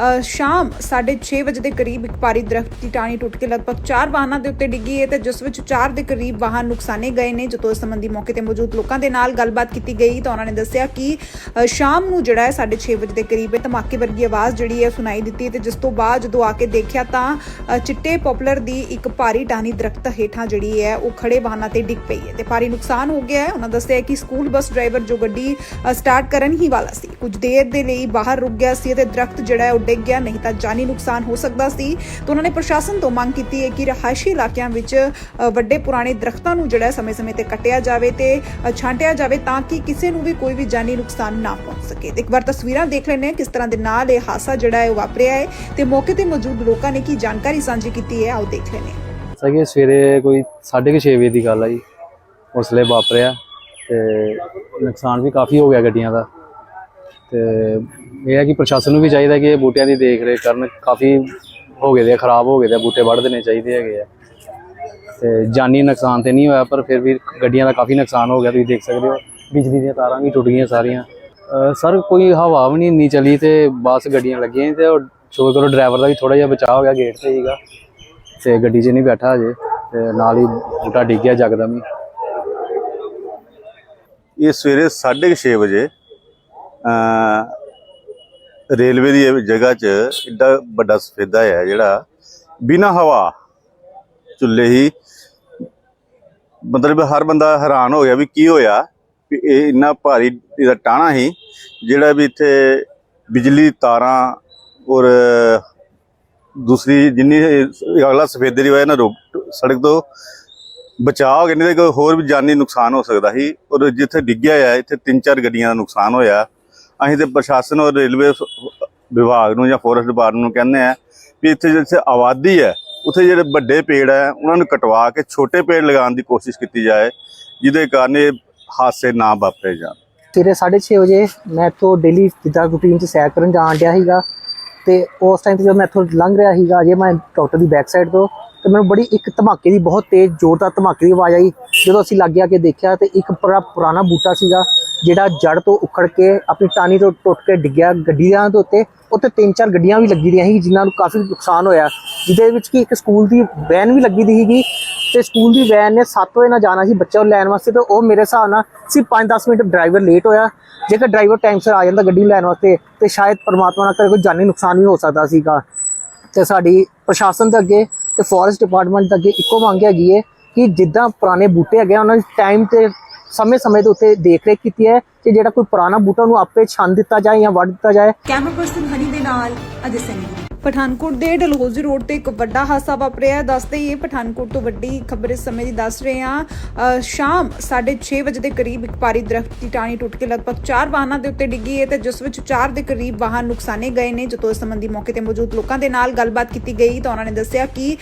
ਅ, ਸ਼ਾਮ 6:30 ਵਜੇ ਦੇ ਕਰੀਬ ਇੱਕ ਭਾਰੀ ਦਰਖਤ ਦੀ ਟਾਹਣੀ ਟੁੱਟ ਕੇ ਲਗਭਗ 4 ਵਾਹਨਾਂ ਦੇ ਉੱਤੇ ਡਿੱਗੀ ਹੈ ਤੇ ਜਿਸ ਵਿੱਚ 4 ਦੇ ਕਰੀਬ ਵਾਹਨ ਨੁਕਸਾਨੇ ਗਏ ਨੇ। ਜਦੋਂ ਇਸ ਸੰਬੰਧੀ ਮੌਕੇ ਤੇ ਮੌਜੂਦ ਲੋਕਾਂ ਦੇ ਨਾਲ ਗੱਲਬਾਤ ਕੀਤੀ ਗਈ ਤਾਂ ਉਹਨਾਂ ਨੇ ਦੱਸਿਆ ਕਿ ਸ਼ਾਮ ਨੂੰ ਜਿਹੜਾ ਹੈ 6:30 ਵਜੇ ਦੇ ਕਰੀਬ ਇਹ ਧਮਾਕੇ ਵਰਗੀ ਆਵਾਜ਼ ਜਿਹੜੀ ਹੈ ਸੁਣਾਈ ਦਿੱਤੀ ਤੇ ਜਿਸ ਤੋਂ ਬਾਅਦ ਜਦੋਂ ਆ ਕੇ ਦੇਖਿਆ ਤਾਂ ਚਿੱਟੇ ਪੋਪਲਰ ਦੀ ਇੱਕ ਭਾਰੀ ਟਾਹਣੀ ਦਰਖਤ ਹੇਠਾਂ ਜਿਹੜੀ ਹੈ ਉਹ ਖੜੇ ਵਾਹਨਾਂ ਤੇ ਡਿੱਗ ਪਈ ਹੈ ਤੇ ਭਾਰੀ ਨੁਕਸਾਨ ਹੋ ਗਿਆ ਹੈ। ਉਹਨਾਂ ਦੱਸਿਆ ਕਿ ਸਕੂਲ ਬੱਸ ਡਰਾਈਵਰ ਜੋ ਗੱਡੀ ਸਟਾਰਟ ਕਰਨ ਹੀ ਵਾਲਾ ਸੀ। ਕੁਝ ਦੇਰ ਦੇ ਲਈ ਬਾਹਰ ਰੁਕ ਗਿਆ ਸੀ ਤੇ ਦਰਖਤ ਜਿਹੜਾ ਹੈ ਉਹ ਡਿੱਗ ਗਿਆ, ਨਹੀਂ ਤਾਂ ਜਾਨੀ ਨੁਕਸਾਨ ਹੋ ਸਕਦਾ ਸੀ। ਤਾਂ ਉਹਨਾਂ ਨੇ ਪ੍ਰਸ਼ਾਸਨ ਤੋਂ ਮੰਗ ਕੀਤੀ ਹੈ ਕਿ ਰਹਾਇਸ਼ੀ ਇਲਾਕਿਆਂ ਵਿੱਚ ਵੱਡੇ ਪੁਰਾਣੇ ਦਰਖਤਾਂ ਨੂੰ ਜਿਹੜਾ ਸਮੇਂ-ਸਮੇਂ ਤੇ ਕੱਟਿਆ ਜਾਵੇ ਤੇ ਛਾਂਟਿਆ ਜਾਵੇ ਤਾਂ ਕਿ ਕਿਸੇ ਨੂੰ ਵੀ ਕੋਈ ਵੀ ਜਾਨੀ ਨੁਕਸਾਨ ਨਾ ਪਹੁੰਚ ਸਕੇ। ਇੱਕ ਵਾਰ ਤਸਵੀਰਾਂ ਦੇਖ ਲੈਣੇ ਹਾਂ ਕਿਸ ਤਰ੍ਹਾਂ ਦੇ ਨਾਲ ਇਹ ਹਾਦਸਾ ਜਿਹੜਾ ਹੈ ਵਾਪਰਿਆ ਹੈ ਤੇ ਮੌਕੇ ਤੇ ਮੌਜੂਦ ਲੋਕਾਂ ਨੇ ਕੀ ਜਾਣਕਾਰੀ ਸਾਂਝੀ ਕੀਤੀ ਹੈ, ਆਓ ਦੇਖ ਲੈਣੇ ਸਗੇ ਸਵੇਰੇ ਕੋਈ 6:30 ਵਜੇ ਦੀ ਗੱਲ ਆ ਜੀ। ਹੌਸਲੇ ਵਾਪਰਿਆ ਤੇ ਨੁਕਸਾਨ ਵੀ ਕਾਫੀ ਹੋ ਗਿਆ ਗੱਡੀਆਂ ਦਾ। ਤੇ ਇਹ ਹੈ ਕਿ ਪ੍ਰਸ਼ਾਸਨ ਨੂੰ ਵੀ ਚਾਹੀਦਾ ਕਿ ਇਹ ਬੂਟਿਆਂ ਦੀ ਦੇਖ ਰੇਖ ਕਰਨ। ਕਾਫੀ ਹੋ ਗਏ ਦੇ ਖਰਾਬ ਹੋ ਗਏ ਦੇ ਬੂਟੇ ਵੱਢ ਦੇਣੇ ਚਾਹੀਦੇ ਹੈਗੇ ਆ। ਤੇ ਜਾਨੀ ਨੁਕਸਾਨ ਤੇ ਨਹੀਂ ਹੋਇਆ, ਪਰ ਫਿਰ ਵੀ ਗੱਡੀਆਂ ਦਾ ਕਾਫੀ ਨੁਕਸਾਨ ਹੋ ਗਿਆ, ਤੁਸੀਂ ਦੇਖ ਸਕਦੇ ਹੋ। ਬਿਜਲੀ ਦੀਆਂ ਤਾਰਾਂ ਵੀ ਟੁੱਟ ਗਈਆਂ ਸਾਰੀਆਂ। ਸਰ, ਕੋਈ ਹਵਾ ਵੀ ਨਹੀਂ ਇੰਨੀ ਚਲੀ ਤੇ ਬਸ ਗੱਡੀਆਂ ਲੱਗੀਆਂ ਤੇ ਉਹ ਸ਼ੁਕਰ ਕਰੋ ਡਰਾਈਵਰ ਦਾ ਵੀ ਥੋੜਾ ਜਿਹਾ ਬਚਾਅ ਹੋ ਗਿਆ ਗੇਟ ਤੇ ਹੀਗਾ ਤੇ ਗੱਡੀ 'ਚ ਨਹੀਂ ਬੈਠਾ ਹਜੇ ਤੇ ਨਾਲ ਹੀ ਬੂਟਾ ਡਿੱਗ ਗਿਆ ਜਗਦਮ ਹੀ। ਇਹ ਸਵੇਰੇ 6:30 ਵਜੇ ਰੇਲਵੇ ਦੀ ਜਗ੍ਹਾ 'ਚ ਇੱਡਾ ਵੱਡਾ ਸਫੇਦਾ ਹੈ ਜਿਹੜਾ ਬਿਨਾ ਹਵਾ ਚੁੱਲੇ ਹੀ ਮਤਲਬ ਹਰ ਬੰਦਾ ਹੈਰਾਨ ਹੋ ਗਿਆ ਵੀ ਕੀ ਹੋਇਆ, ਵੀ ਇਹ ਇੰਨਾ ਭਾਰੀ ਇਹਦਾ ਟਾਣਾ ਹੀ ਜਿਹੜਾ ਵੀ ਇੱਥੇ ਬਿਜਲੀ ਤਾਰਾਂ ਔਰ ਦੂਸਰੀ ਜਿੰਨੀ ਅਗਲਾ ਸਫੇਦੇ ਦੀ ਵਜ੍ਹਾ ਨਾਲ ਰੋਕ ਸੜਕ ਤੋਂ ਬਚਾਅ ਹੋ ਗਿਆ, ਨਹੀਂ ਤੇ ਕੋਈ ਹੋਰ ਵੀ ਜਾਨੀ ਨੁਕਸਾਨ ਹੋ ਸਕਦਾ ਸੀ ਔਰ ਜਿੱਥੇ ਡਿੱਗਿਆ ਆ ਇੱਥੇ ਤਿੰਨ ਚਾਰ ਗੱਡੀਆਂ ਦਾ ਨੁਕਸਾਨ ਹੋਇਆ। ਅਸੀਂ ਤੇ ਪ੍ਰਸ਼ਾਸਨ ਔਰ ਰੇਲਵੇ ਵਿਭਾਗ ਨੂੰ ਜਾਂ ਫੋਰੈਸਟ ਡਿਪਾਰਟਮੈਂਟ ਨੂੰ ਕਹਿੰਦੇ ਆ ਵੀ ਇੱਥੇ ਜਿੱਥੇ ਆਬਾਦੀ ਹੈ, ਉੱਥੇ ਜਿਹੜੇ ਵੱਡੇ ਪੇੜ ਹੈ, ਉਹਨਾਂ ਨੂੰ ਕਟਵਾ ਕੇ ਛੋਟੇ ਪੇੜ ਲਗਾਉਣ ਦੀ ਕੋਸ਼ਿਸ਼ ਕੀਤੀ ਜਾਏ, ਜਿਹਦੇ ਕਾਰਨ ਇਹ ਹਾਦਸੇ ਨਾ ਵਾਪਰੇ ਜਾਣ। ਸਵੇਰੇ 6:30 ਵਜੇ ਮੈਂ ਇੱਥੋਂ ਡੇਲੀ ਜਿੱਦਾਂ ਰੂਟੀਨ 'ਚ ਸੈਰ ਕਰਨ ਜਾਣ ਡਿਆ ਸੀਗਾ ਤੇ ਉਸ ਟਾਈਮ ਤੇ ਜਦੋਂ ਮੈਂ ਇੱਥੋਂ ਲੰਘ ਰਿਹਾ ਸੀਗਾ ਜੇ ਮੈਂ ਡਾਕਟਰ ਦੀ ਬੈਕ ਸਾਈਡ ਤੋਂ, ਤੇ ਮੈਨੂੰ ਬੜੀ ਇੱਕ ਧਮਾਕੇ ਦੀ ਬਹੁਤ ਤੇਜ਼, ਜ਼ੋਰਦਾਰ ਧਮਾਕੇ ਦੀ ਆਵਾਜ਼ ਆਈ। ਜਦੋਂ ਅਸੀਂ ਲਾਗੇ ਆ ਕੇ ਦੇਖਿਆ ਤੇ ਇੱਕ ਬੜਾ ਪੁਰਾਣਾ ਬੂਟਾ ਸੀਗਾ ਜਿਹੜਾ ਜੜ ਤੋਂ ਉਖੜ ਕੇ ਆਪਣੀ ਟਾਨੀ ਤੋਂ ਟੁੱਟ ਕੇ ਡਿੱਗਿਆ ਗੱਡੀਆਂ ਦੇ ਉੱਤੇ ਉੱਥੇ ਤਿੰਨ ਚਾਰ ਗੱਡੀਆਂ ਵੀ ਲੱਗੀ ਦੀਆਂ ਸੀ ਜਿਨ੍ਹਾਂ ਨੂੰ ਕਾਫੀ ਨੁਕਸਾਨ ਹੋਇਆ। ਜਿਹਦੇ ਵਿੱਚ ਕਿ ਇੱਕ ਸਕੂਲ ਦੀ ਵੈਨ ਵੀ ਲੱਗੀ ਦੀ ਸੀਗੀ ਤੇ ਸਕੂਲ ਦੀ ਵੈਨ ਨੇ 7 ਵਜੇ ਨਾਲ ਜਾਣਾ ਸੀ ਬੱਚਿਆਂ ਨੂੰ ਲੈਣ ਵਾਸਤੇ ਤੇ ਉਹ ਮੇਰੇ ਹਿਸਾਬ ਨਾਲ ਸੀ 5-10 ਮਿੰਟ ਡਰਾਈਵਰ ਲੇਟ ਹੋਇਆ। ਜੇਕਰ ਡਰਾਈਵਰ ਟਾਈਮ ਸਿਰ ਆ ਜਾਂਦਾ ਗੱਡੀ ਨੂੰ ਲੈਣ ਵਾਸਤੇ ਤੇ ਸ਼ਾਇਦ ਪਰਮਾਤਮਾ ਨਾਲ ਕਰੇ ਕੋਈ ਜਾਨੀ ਨੁਕਸਾਨ ਵੀ ਹੋ ਸਕਦਾ ਸੀਗਾ। ਤੇ ਸਾਡੀ ਪ੍ਰਸ਼ਾਸਨ ਦੇ ਅੱਗੇ ਤੇ ਫੋਰੈਸਟ ਡਿਪਾਰਟਮੈਂਟ ਦੇ ਅੱਗੇ ਇੱਕੋ ਮੰਗ ਹੈਗੀ ਹੈ ਕਿ ਜਿੱਦਾਂ ਪੁਰਾਣੇ ਬੂਟੇ ਹੈਗੇ ਆ, ਉਹਨਾਂ ਦੀ ਟਾਈਮ ਤੇ ਸਮੇਂ-ਸਮੇਂ ਦੇ ਉੱਤੇ ਦੇਖ ਰੇਖ ਕੀਤੀ ਹੈ ਕਿ ਜਿਹੜਾ ਕੋਈ ਪੁਰਾਣਾ ਬੂਟਾ ਉਹਨੂੰ ਆਪੇ ਛੰਨ ਦਿੱਤਾ ਜਾਏ ਜਾਂ ਵੱਢ ਦਿੱਤਾ ਜਾਏ। ਕੈਮਰਾ ਪਰਸਨ ਹਨੀ ਦੇ ਨਾਲ ਅਜੇ ਸਿੰਘ ਪਠਾਨਕੋਟ ਦੇ ਡਲਹੌਜ਼ੀ ਰੋਡ ਤੇ ਇੱਕ ਵੱਡਾ ਹਾਦਸਾ ਵਾਪਰਿਆ ਹੈ। ਦੱਸਦੇ ਇਹ ਪਠਾਨਕੋਟ ਤੋਂ ਵੱਡੀ ਖਬਰ ਇਸ ਸਮੇਂ ਦੀ ਦੱਸ ਰਹੇ ਹਾਂ। ਅ, ਸ਼ਾਮ 6:30 ਵਜੇ ਦੇ ਕਰੀਬ ਇੱਕ ਭਾਰੀ ਦਰਖਤ ਦੀ ਟਾਹਣੀ ਟੁੱਟ ਕੇ ਲਗਭਗ 4 ਵਾਹਨਾਂ ਦੇ ਉੱਤੇ ਡਿੱਗੀ ਹੈ ਤੇ ਜਿਸ ਵਿੱਚ 4 ਦੇ ਕਰੀਬ ਵਾਹਨ ਨੁਕਸਾਨੇ ਗਏ ਨੇ। ਜਦੋਂ ਇਸ ਸੰਬੰਧੀ ਮੌਕੇ ਤੇ ਮੌਜੂਦ ਲੋਕਾਂ ਦੇ ਨਾਲ ਗੱਲਬਾਤ ਕੀਤੀ ਗਈ ਤਾਂ ਉਹਨਾਂ ਨੇ ਦੱਸਿਆ ਕਿ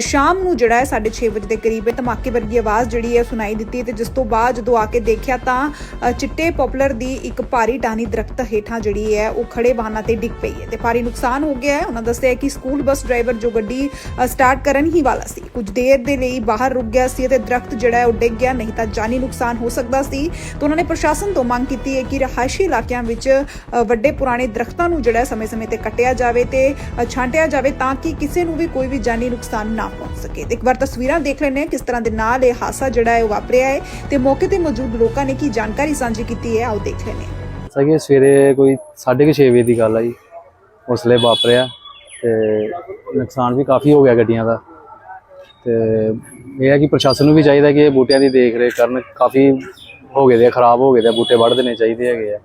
ਸ਼ਾਮ ਨੂੰ ਜਿਹੜਾ ਹੈ 6:30 ਵਜੇ ਦੇ ਕਰੀਬ ਇਹ ਧਮਾਕੇ ਵਰਗੀ ਆਵਾਜ਼ ਜਿਹੜੀ ਹੈ ਸੁਣਾਈ ਦਿੱਤੀ ਤੇ ਜਿਸ ਤੋਂ ਬਾਅਦ ਜਦੋਂ ਆ ਕੇ ਦੇਖਿਆ ਤਾਂ ਚਿੱਟੇ ਪੋਪਲਰ ਦੀ ਇੱਕ ਭਾਰੀ ਟਾਹਣੀ ਦਰਖਤ ਹੇਠਾਂ ਜਿਹੜੀ ਹੈ ਉਹ ਖੜੇ ਵਾਹਨਾਂ ਤੇ ਡਿੱਗ ਪਈ ਹੈ ਤੇ ਭਾਰੀ ਨੁਕਸਾਨ ਹੋ ਗਿਆ ਹੈ। ਉਹਨਾਂ ਦੱਸਿਆ ਕਿ ਸਕੂਲ ਬੱਸ ਡਰਾਈਵਰ ਜੋ ਗੱਡੀ ਸਟਾਰਟ ਕਰਨ ਹੀ ਵਾਲਾ ਸੀ। ਕੁਝ ਦੇਰ ਦੇ ਲਈ ਬਾਹਰ ਰੁਕ ਗਿਆ ਸੀ ਤੇ ਦਰਖਤ ਜਿਹੜਾ ਹੈ ਉਹ ਡਿੱਗ ਗਿਆ, ਨਹੀਂ ਤਾਂ ਜਾਨੀ ਨੁਕਸਾਨ ਹੋ ਸਕਦਾ ਸੀ। ਤਾਂ ਉਹਨਾਂ ਨੇ ਪ੍ਰਸ਼ਾਸਨ ਤੋਂ ਮੰਗ ਕੀਤੀ ਹੈ ਕਿ ਰਹਾਇਸ਼ੀ ਇਲਾਕਿਆਂ ਵਿੱਚ ਵੱਡੇ ਪੁਰਾਣੇ ਦਰਖਤਾਂ ਨੂੰ ਜਿਹੜਾ ਸਮੇਂ-ਸਮੇਂ ਤੇ ਕੱਟਿਆ ਜਾਵੇ ਤੇ ਛਾਂਟਿਆ ਜਾਵੇ ਤਾਂ ਕਿ ਕਿਸੇ ਨੂੰ ਵੀ ਕੋਈ ਵੀ ਜਾਨੀ ਨੁਕਸਾਨ ਨਾ ਪਹੁੰਚ ਸਕੇ। ਤੇ ਇੱਕ ਵਾਰ ਤਸਵੀਰਾਂ ਦੇਖ ਲੈਣੇ ਹਾਂ ਕਿਸ ਤਰ੍ਹਾਂ ਦੇ ਨਾਲ ਇਹ ਹਾਦਸਾ ਜਿਹੜਾ ਹੈ ਉਹ ਵਾਪਰਿਆ ਹੈ ਤੇ ਮੌਕੇ ਤੇ ਮੌਜੂਦ ਲੋਕਾਂ ਨੇ ਕੀ ਜਾਣਕਾਰੀ ਸਾਂਝੀ ਕੀਤੀ ਹੈ, ਆਓ ਦੇਖ ਲੈਣੇ ਸਗੇ ਸਵੇਰੇ ਕੋਈ 6:30 ਵਜੇ ਦੀ ਗੱਲ ਆ ਜੀ। ਹੌਸਲੇ ਵਾਪਰਿਆ। ਤੇ ਨੁਕਸਾਨ ਵੀ ਕਾਫੀ ਹੋ ਗਿਆ ਗੱਡੀਆਂ ਦਾ। ਤੇ ਇਹ ਹੈ ਕਿ ਪ੍ਰਸ਼ਾਸਨ ਨੂੰ ਵੀ ਚਾਹੀਦਾ ਕਿ ਇਹ ਬੂਟਿਆਂ ਦੀ ਦੇਖ ਰੇਖ ਕਰਨ, ਕਾਫੀ ਹੋ ਗਏ ਦੇ ਖਰਾਬ ਹੋ ਗਏ ਦੇ ਬੂਟੇ ਵੱਢ ਦੇਣੇ ਚਾਹੀਦੇ ਹੈਗੇ ਆ।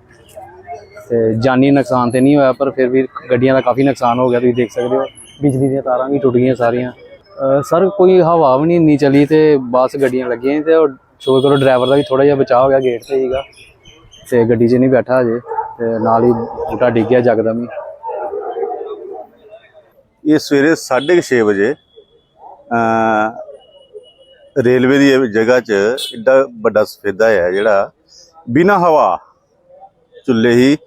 ਤੇ ਜਾਨੀ ਨੁਕਸਾਨ ਤੇ ਨਹੀਂ ਹੋਇਆ, ਪਰ ਫਿਰ ਵੀ ਗੱਡੀਆਂ ਦਾ ਕਾਫੀ ਨੁਕਸਾਨ ਹੋ ਗਿਆ, ਤੁਸੀਂ ਦੇਖ ਸਕਦੇ ਹੋ। ਬਿਜਲੀ ਦੀਆਂ ਤਾਰਾਂ ਵੀ ਟੁੱਟ ਗਈਆਂ ਸਾਰੀਆਂ। ਸਰ, ਕੋਈ ਹਵਾ ਵੀ ਨਹੀਂ ਇੰਨੀ ਚਲੀ ਤੇ ਬਸ ਗੱਡੀਆਂ ਲੱਗੀਆਂ ਤੇ ਉਹ ਕਰੋ ਡਰਾਈਵਰ ਦਾ ਵੀ ਥੋੜਾ ਜਿਹਾ ਬਚਾਅ ਹੋ ਗਿਆ ਗੇਟ ਤੇ ਹੀਗਾ ਤੇ ਗੱਡੀ 'ਚ ਨਹੀਂ ਬੈਠਾ ਅਜੇ ਤੇ ਨਾਲ ਹੀ ਬੂਟਾ ਡਿੱਗ ਗਿਆ ਜਗਦਮ ਹੀ। ਇਹ ਸਵੇਰੇ 6:30 ਵਜੇ ਰੇਲਵੇ ਦੀ ਜਗ੍ਹਾ 'ਚ ਇੱਡਾ ਵੱਡਾ ਸਫੇਦਾ ਹੈ ਜਿਹੜਾ ਬਿਨਾ ਹਵਾ ਚੁੱਲੇ ਹੀ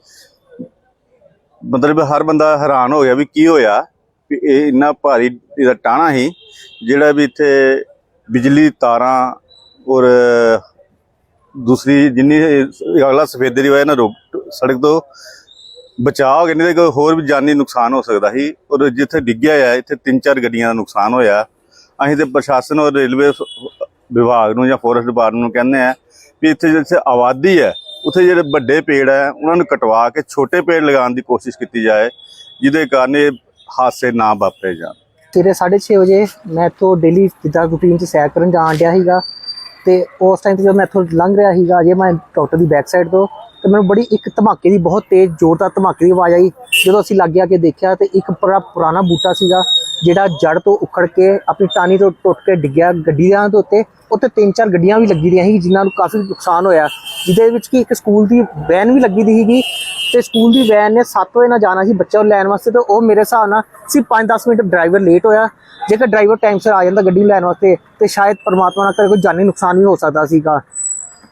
ਮਤਲਬ ਹਰ ਬੰਦਾ ਹੈਰਾਨ ਹੋ ਗਿਆ ਵੀ ਕੀ ਹੋਇਆ, ਵੀ ਇਹ ਇੰਨਾ ਭਾਰੀ ਇਹਦਾ ਟਾਣਾ ਹੀ ਜਿਹੜਾ ਵੀ ਇੱਥੇ ਬਿਜਲੀ ਤਾਰਾਂ ਔਰ ਦੂਸਰੀ ਜਿੰਨੀ ਅਗਲਾ ਸਫੇਦੇ ਦੀ ਵਜ੍ਹਾ ਨਾਲ ਰੋਕ ਸੜਕ ਤੋਂ ਬਚਾਅ ਹੋ ਗਿਆ ਨਹੀਂ ਤੇ ਹੋਰ ਵੀ ਜਾਨੀ ਨੁਕਸਾਨ ਹੋ ਸਕਦਾ ਸੀ। ਔਰ ਜਿੱਥੇ ਡਿੱਗਿਆ ਆ ਇੱਥੇ ਤਿੰਨ ਚਾਰ ਗੱਡੀਆਂ ਦਾ ਨੁਕਸਾਨ ਹੋਇਆ। ਅਸੀਂ ਤੇ ਪ੍ਰਸ਼ਾਸਨ ਔਰ ਰੇਲਵੇ ਵਿਭਾਗ ਨੂੰ ਜਾਂ ਫੋਰੈਸਟ ਡਿਪਾਰਟਮੈਂਟ ਨੂੰ ਕਹਿੰਦੇ ਆ ਵੀ ਇੱਥੇ ਜਿੱਥੇ ਆਬਾਦੀ ਹੈ, ਉੱਥੇ ਜਿਹੜੇ ਵੱਡੇ ਪੇੜ ਹੈ, ਉਹਨਾਂ ਨੂੰ ਕਟਵਾ ਕੇ ਛੋਟੇ ਪੇੜ ਲਗਾਉਣ ਦੀ ਕੋਸ਼ਿਸ਼ ਕੀਤੀ ਜਾਏ, ਜਿਹਦੇ ਕਾਰਨ ਇਹ ਹਾਦਸੇ ਨਾ ਵਾਪਰੇ ਜਾਣ। ਸਵੇਰੇ 6:30 ਵਜੇ ਮੈਂ ਇੱਥੋਂ ਡੇਲੀ ਜਿੱਦਾਂ ਰੂਟੀਨ 'ਚ ਸੈਰ ਕਰਨ ਜਾਣ ਡਿਆ ਸੀਗਾ। ਤੇ ਉਸ ਟਾਈਮ ਤੇ ਜਦੋਂ ਮੈਂ ਇੱਥੋਂ ਲੰਘ ਰਿਹਾ ਸੀਗਾ ਜੇ ਮੈਂ ਡਾਕਟਰ ਦੀ ਬੈਕ ਸਾਈਡ ਤੋਂ, ਤੇ ਮੈਨੂੰ ਬੜੀ ਇੱਕ ਧਮਾਕੇ ਦੀ ਬਹੁਤ ਤੇਜ਼, ਜ਼ੋਰਦਾਰ ਧਮਾਕੇ ਦੀ ਆਵਾਜ਼ ਆਈ। ਜਦੋਂ ਅਸੀਂ ਲਾਗੇ ਆ ਕੇ ਦੇਖਿਆ ਤੇ ਇੱਕ ਬੜਾ ਪੁਰਾਣਾ ਬੂਟਾ ਸੀਗਾ ਜਿਹੜਾ ਜੜ ਤੋਂ ਉਖੜ ਕੇ ਆਪਣੀ ਟਾਨੀ ਤੋਂ ਟੁੱਟ ਕੇ ਡਿੱਗਿਆ ਗੱਡੀਆਂ ਦੇ ਉੱਤੇ ਉੱਤੇ ਤਿੰਨ ਚਾਰ ਗੱਡੀਆਂ ਵੀ ਲੱਗੀ ਦੀਆਂ ਸੀ ਜਿਨ੍ਹਾਂ ਨੂੰ ਕਾਫੀ ਨੁਕਸਾਨ ਹੋਇਆ। ਜਿਹਦੇ ਵਿੱਚ ਕਿ ਇੱਕ ਸਕੂਲ ਦੀ ਵੈਨ ਵੀ ਲੱਗੀ ਦੀ ਸੀਗੀ ਤੇ ਸਕੂਲ ਦੀ ਵੈਨ ਨੇ 7 ਵਜੇ ਨਾਲ ਜਾਣਾ ਸੀ ਬੱਚਿਆਂ ਨੂੰ ਲੈਣ ਵਾਸਤੇ ਤੇ ਉਹ ਮੇਰੇ ਹਿਸਾਬ ਨਾਲ ਸੀ 5-10 ਮਿੰਟ ਡਰਾਈਵਰ ਲੇਟ ਹੋਇਆ। ਜੇਕਰ ਡਰਾਈਵਰ ਟਾਈਮ ਸਿਰ ਆ ਜਾਂਦਾ ਗੱਡੀ ਨੂੰ ਲੈਣ ਵਾਸਤੇ ਤੇ ਸ਼ਾਇਦ ਪਰਮਾਤਮਾ ਨਾਲ ਕਰੇ ਕੋਈ ਜਾਨੀ ਨੁਕਸਾਨ ਵੀ ਹੋ ਸਕਦਾ ਸੀਗਾ।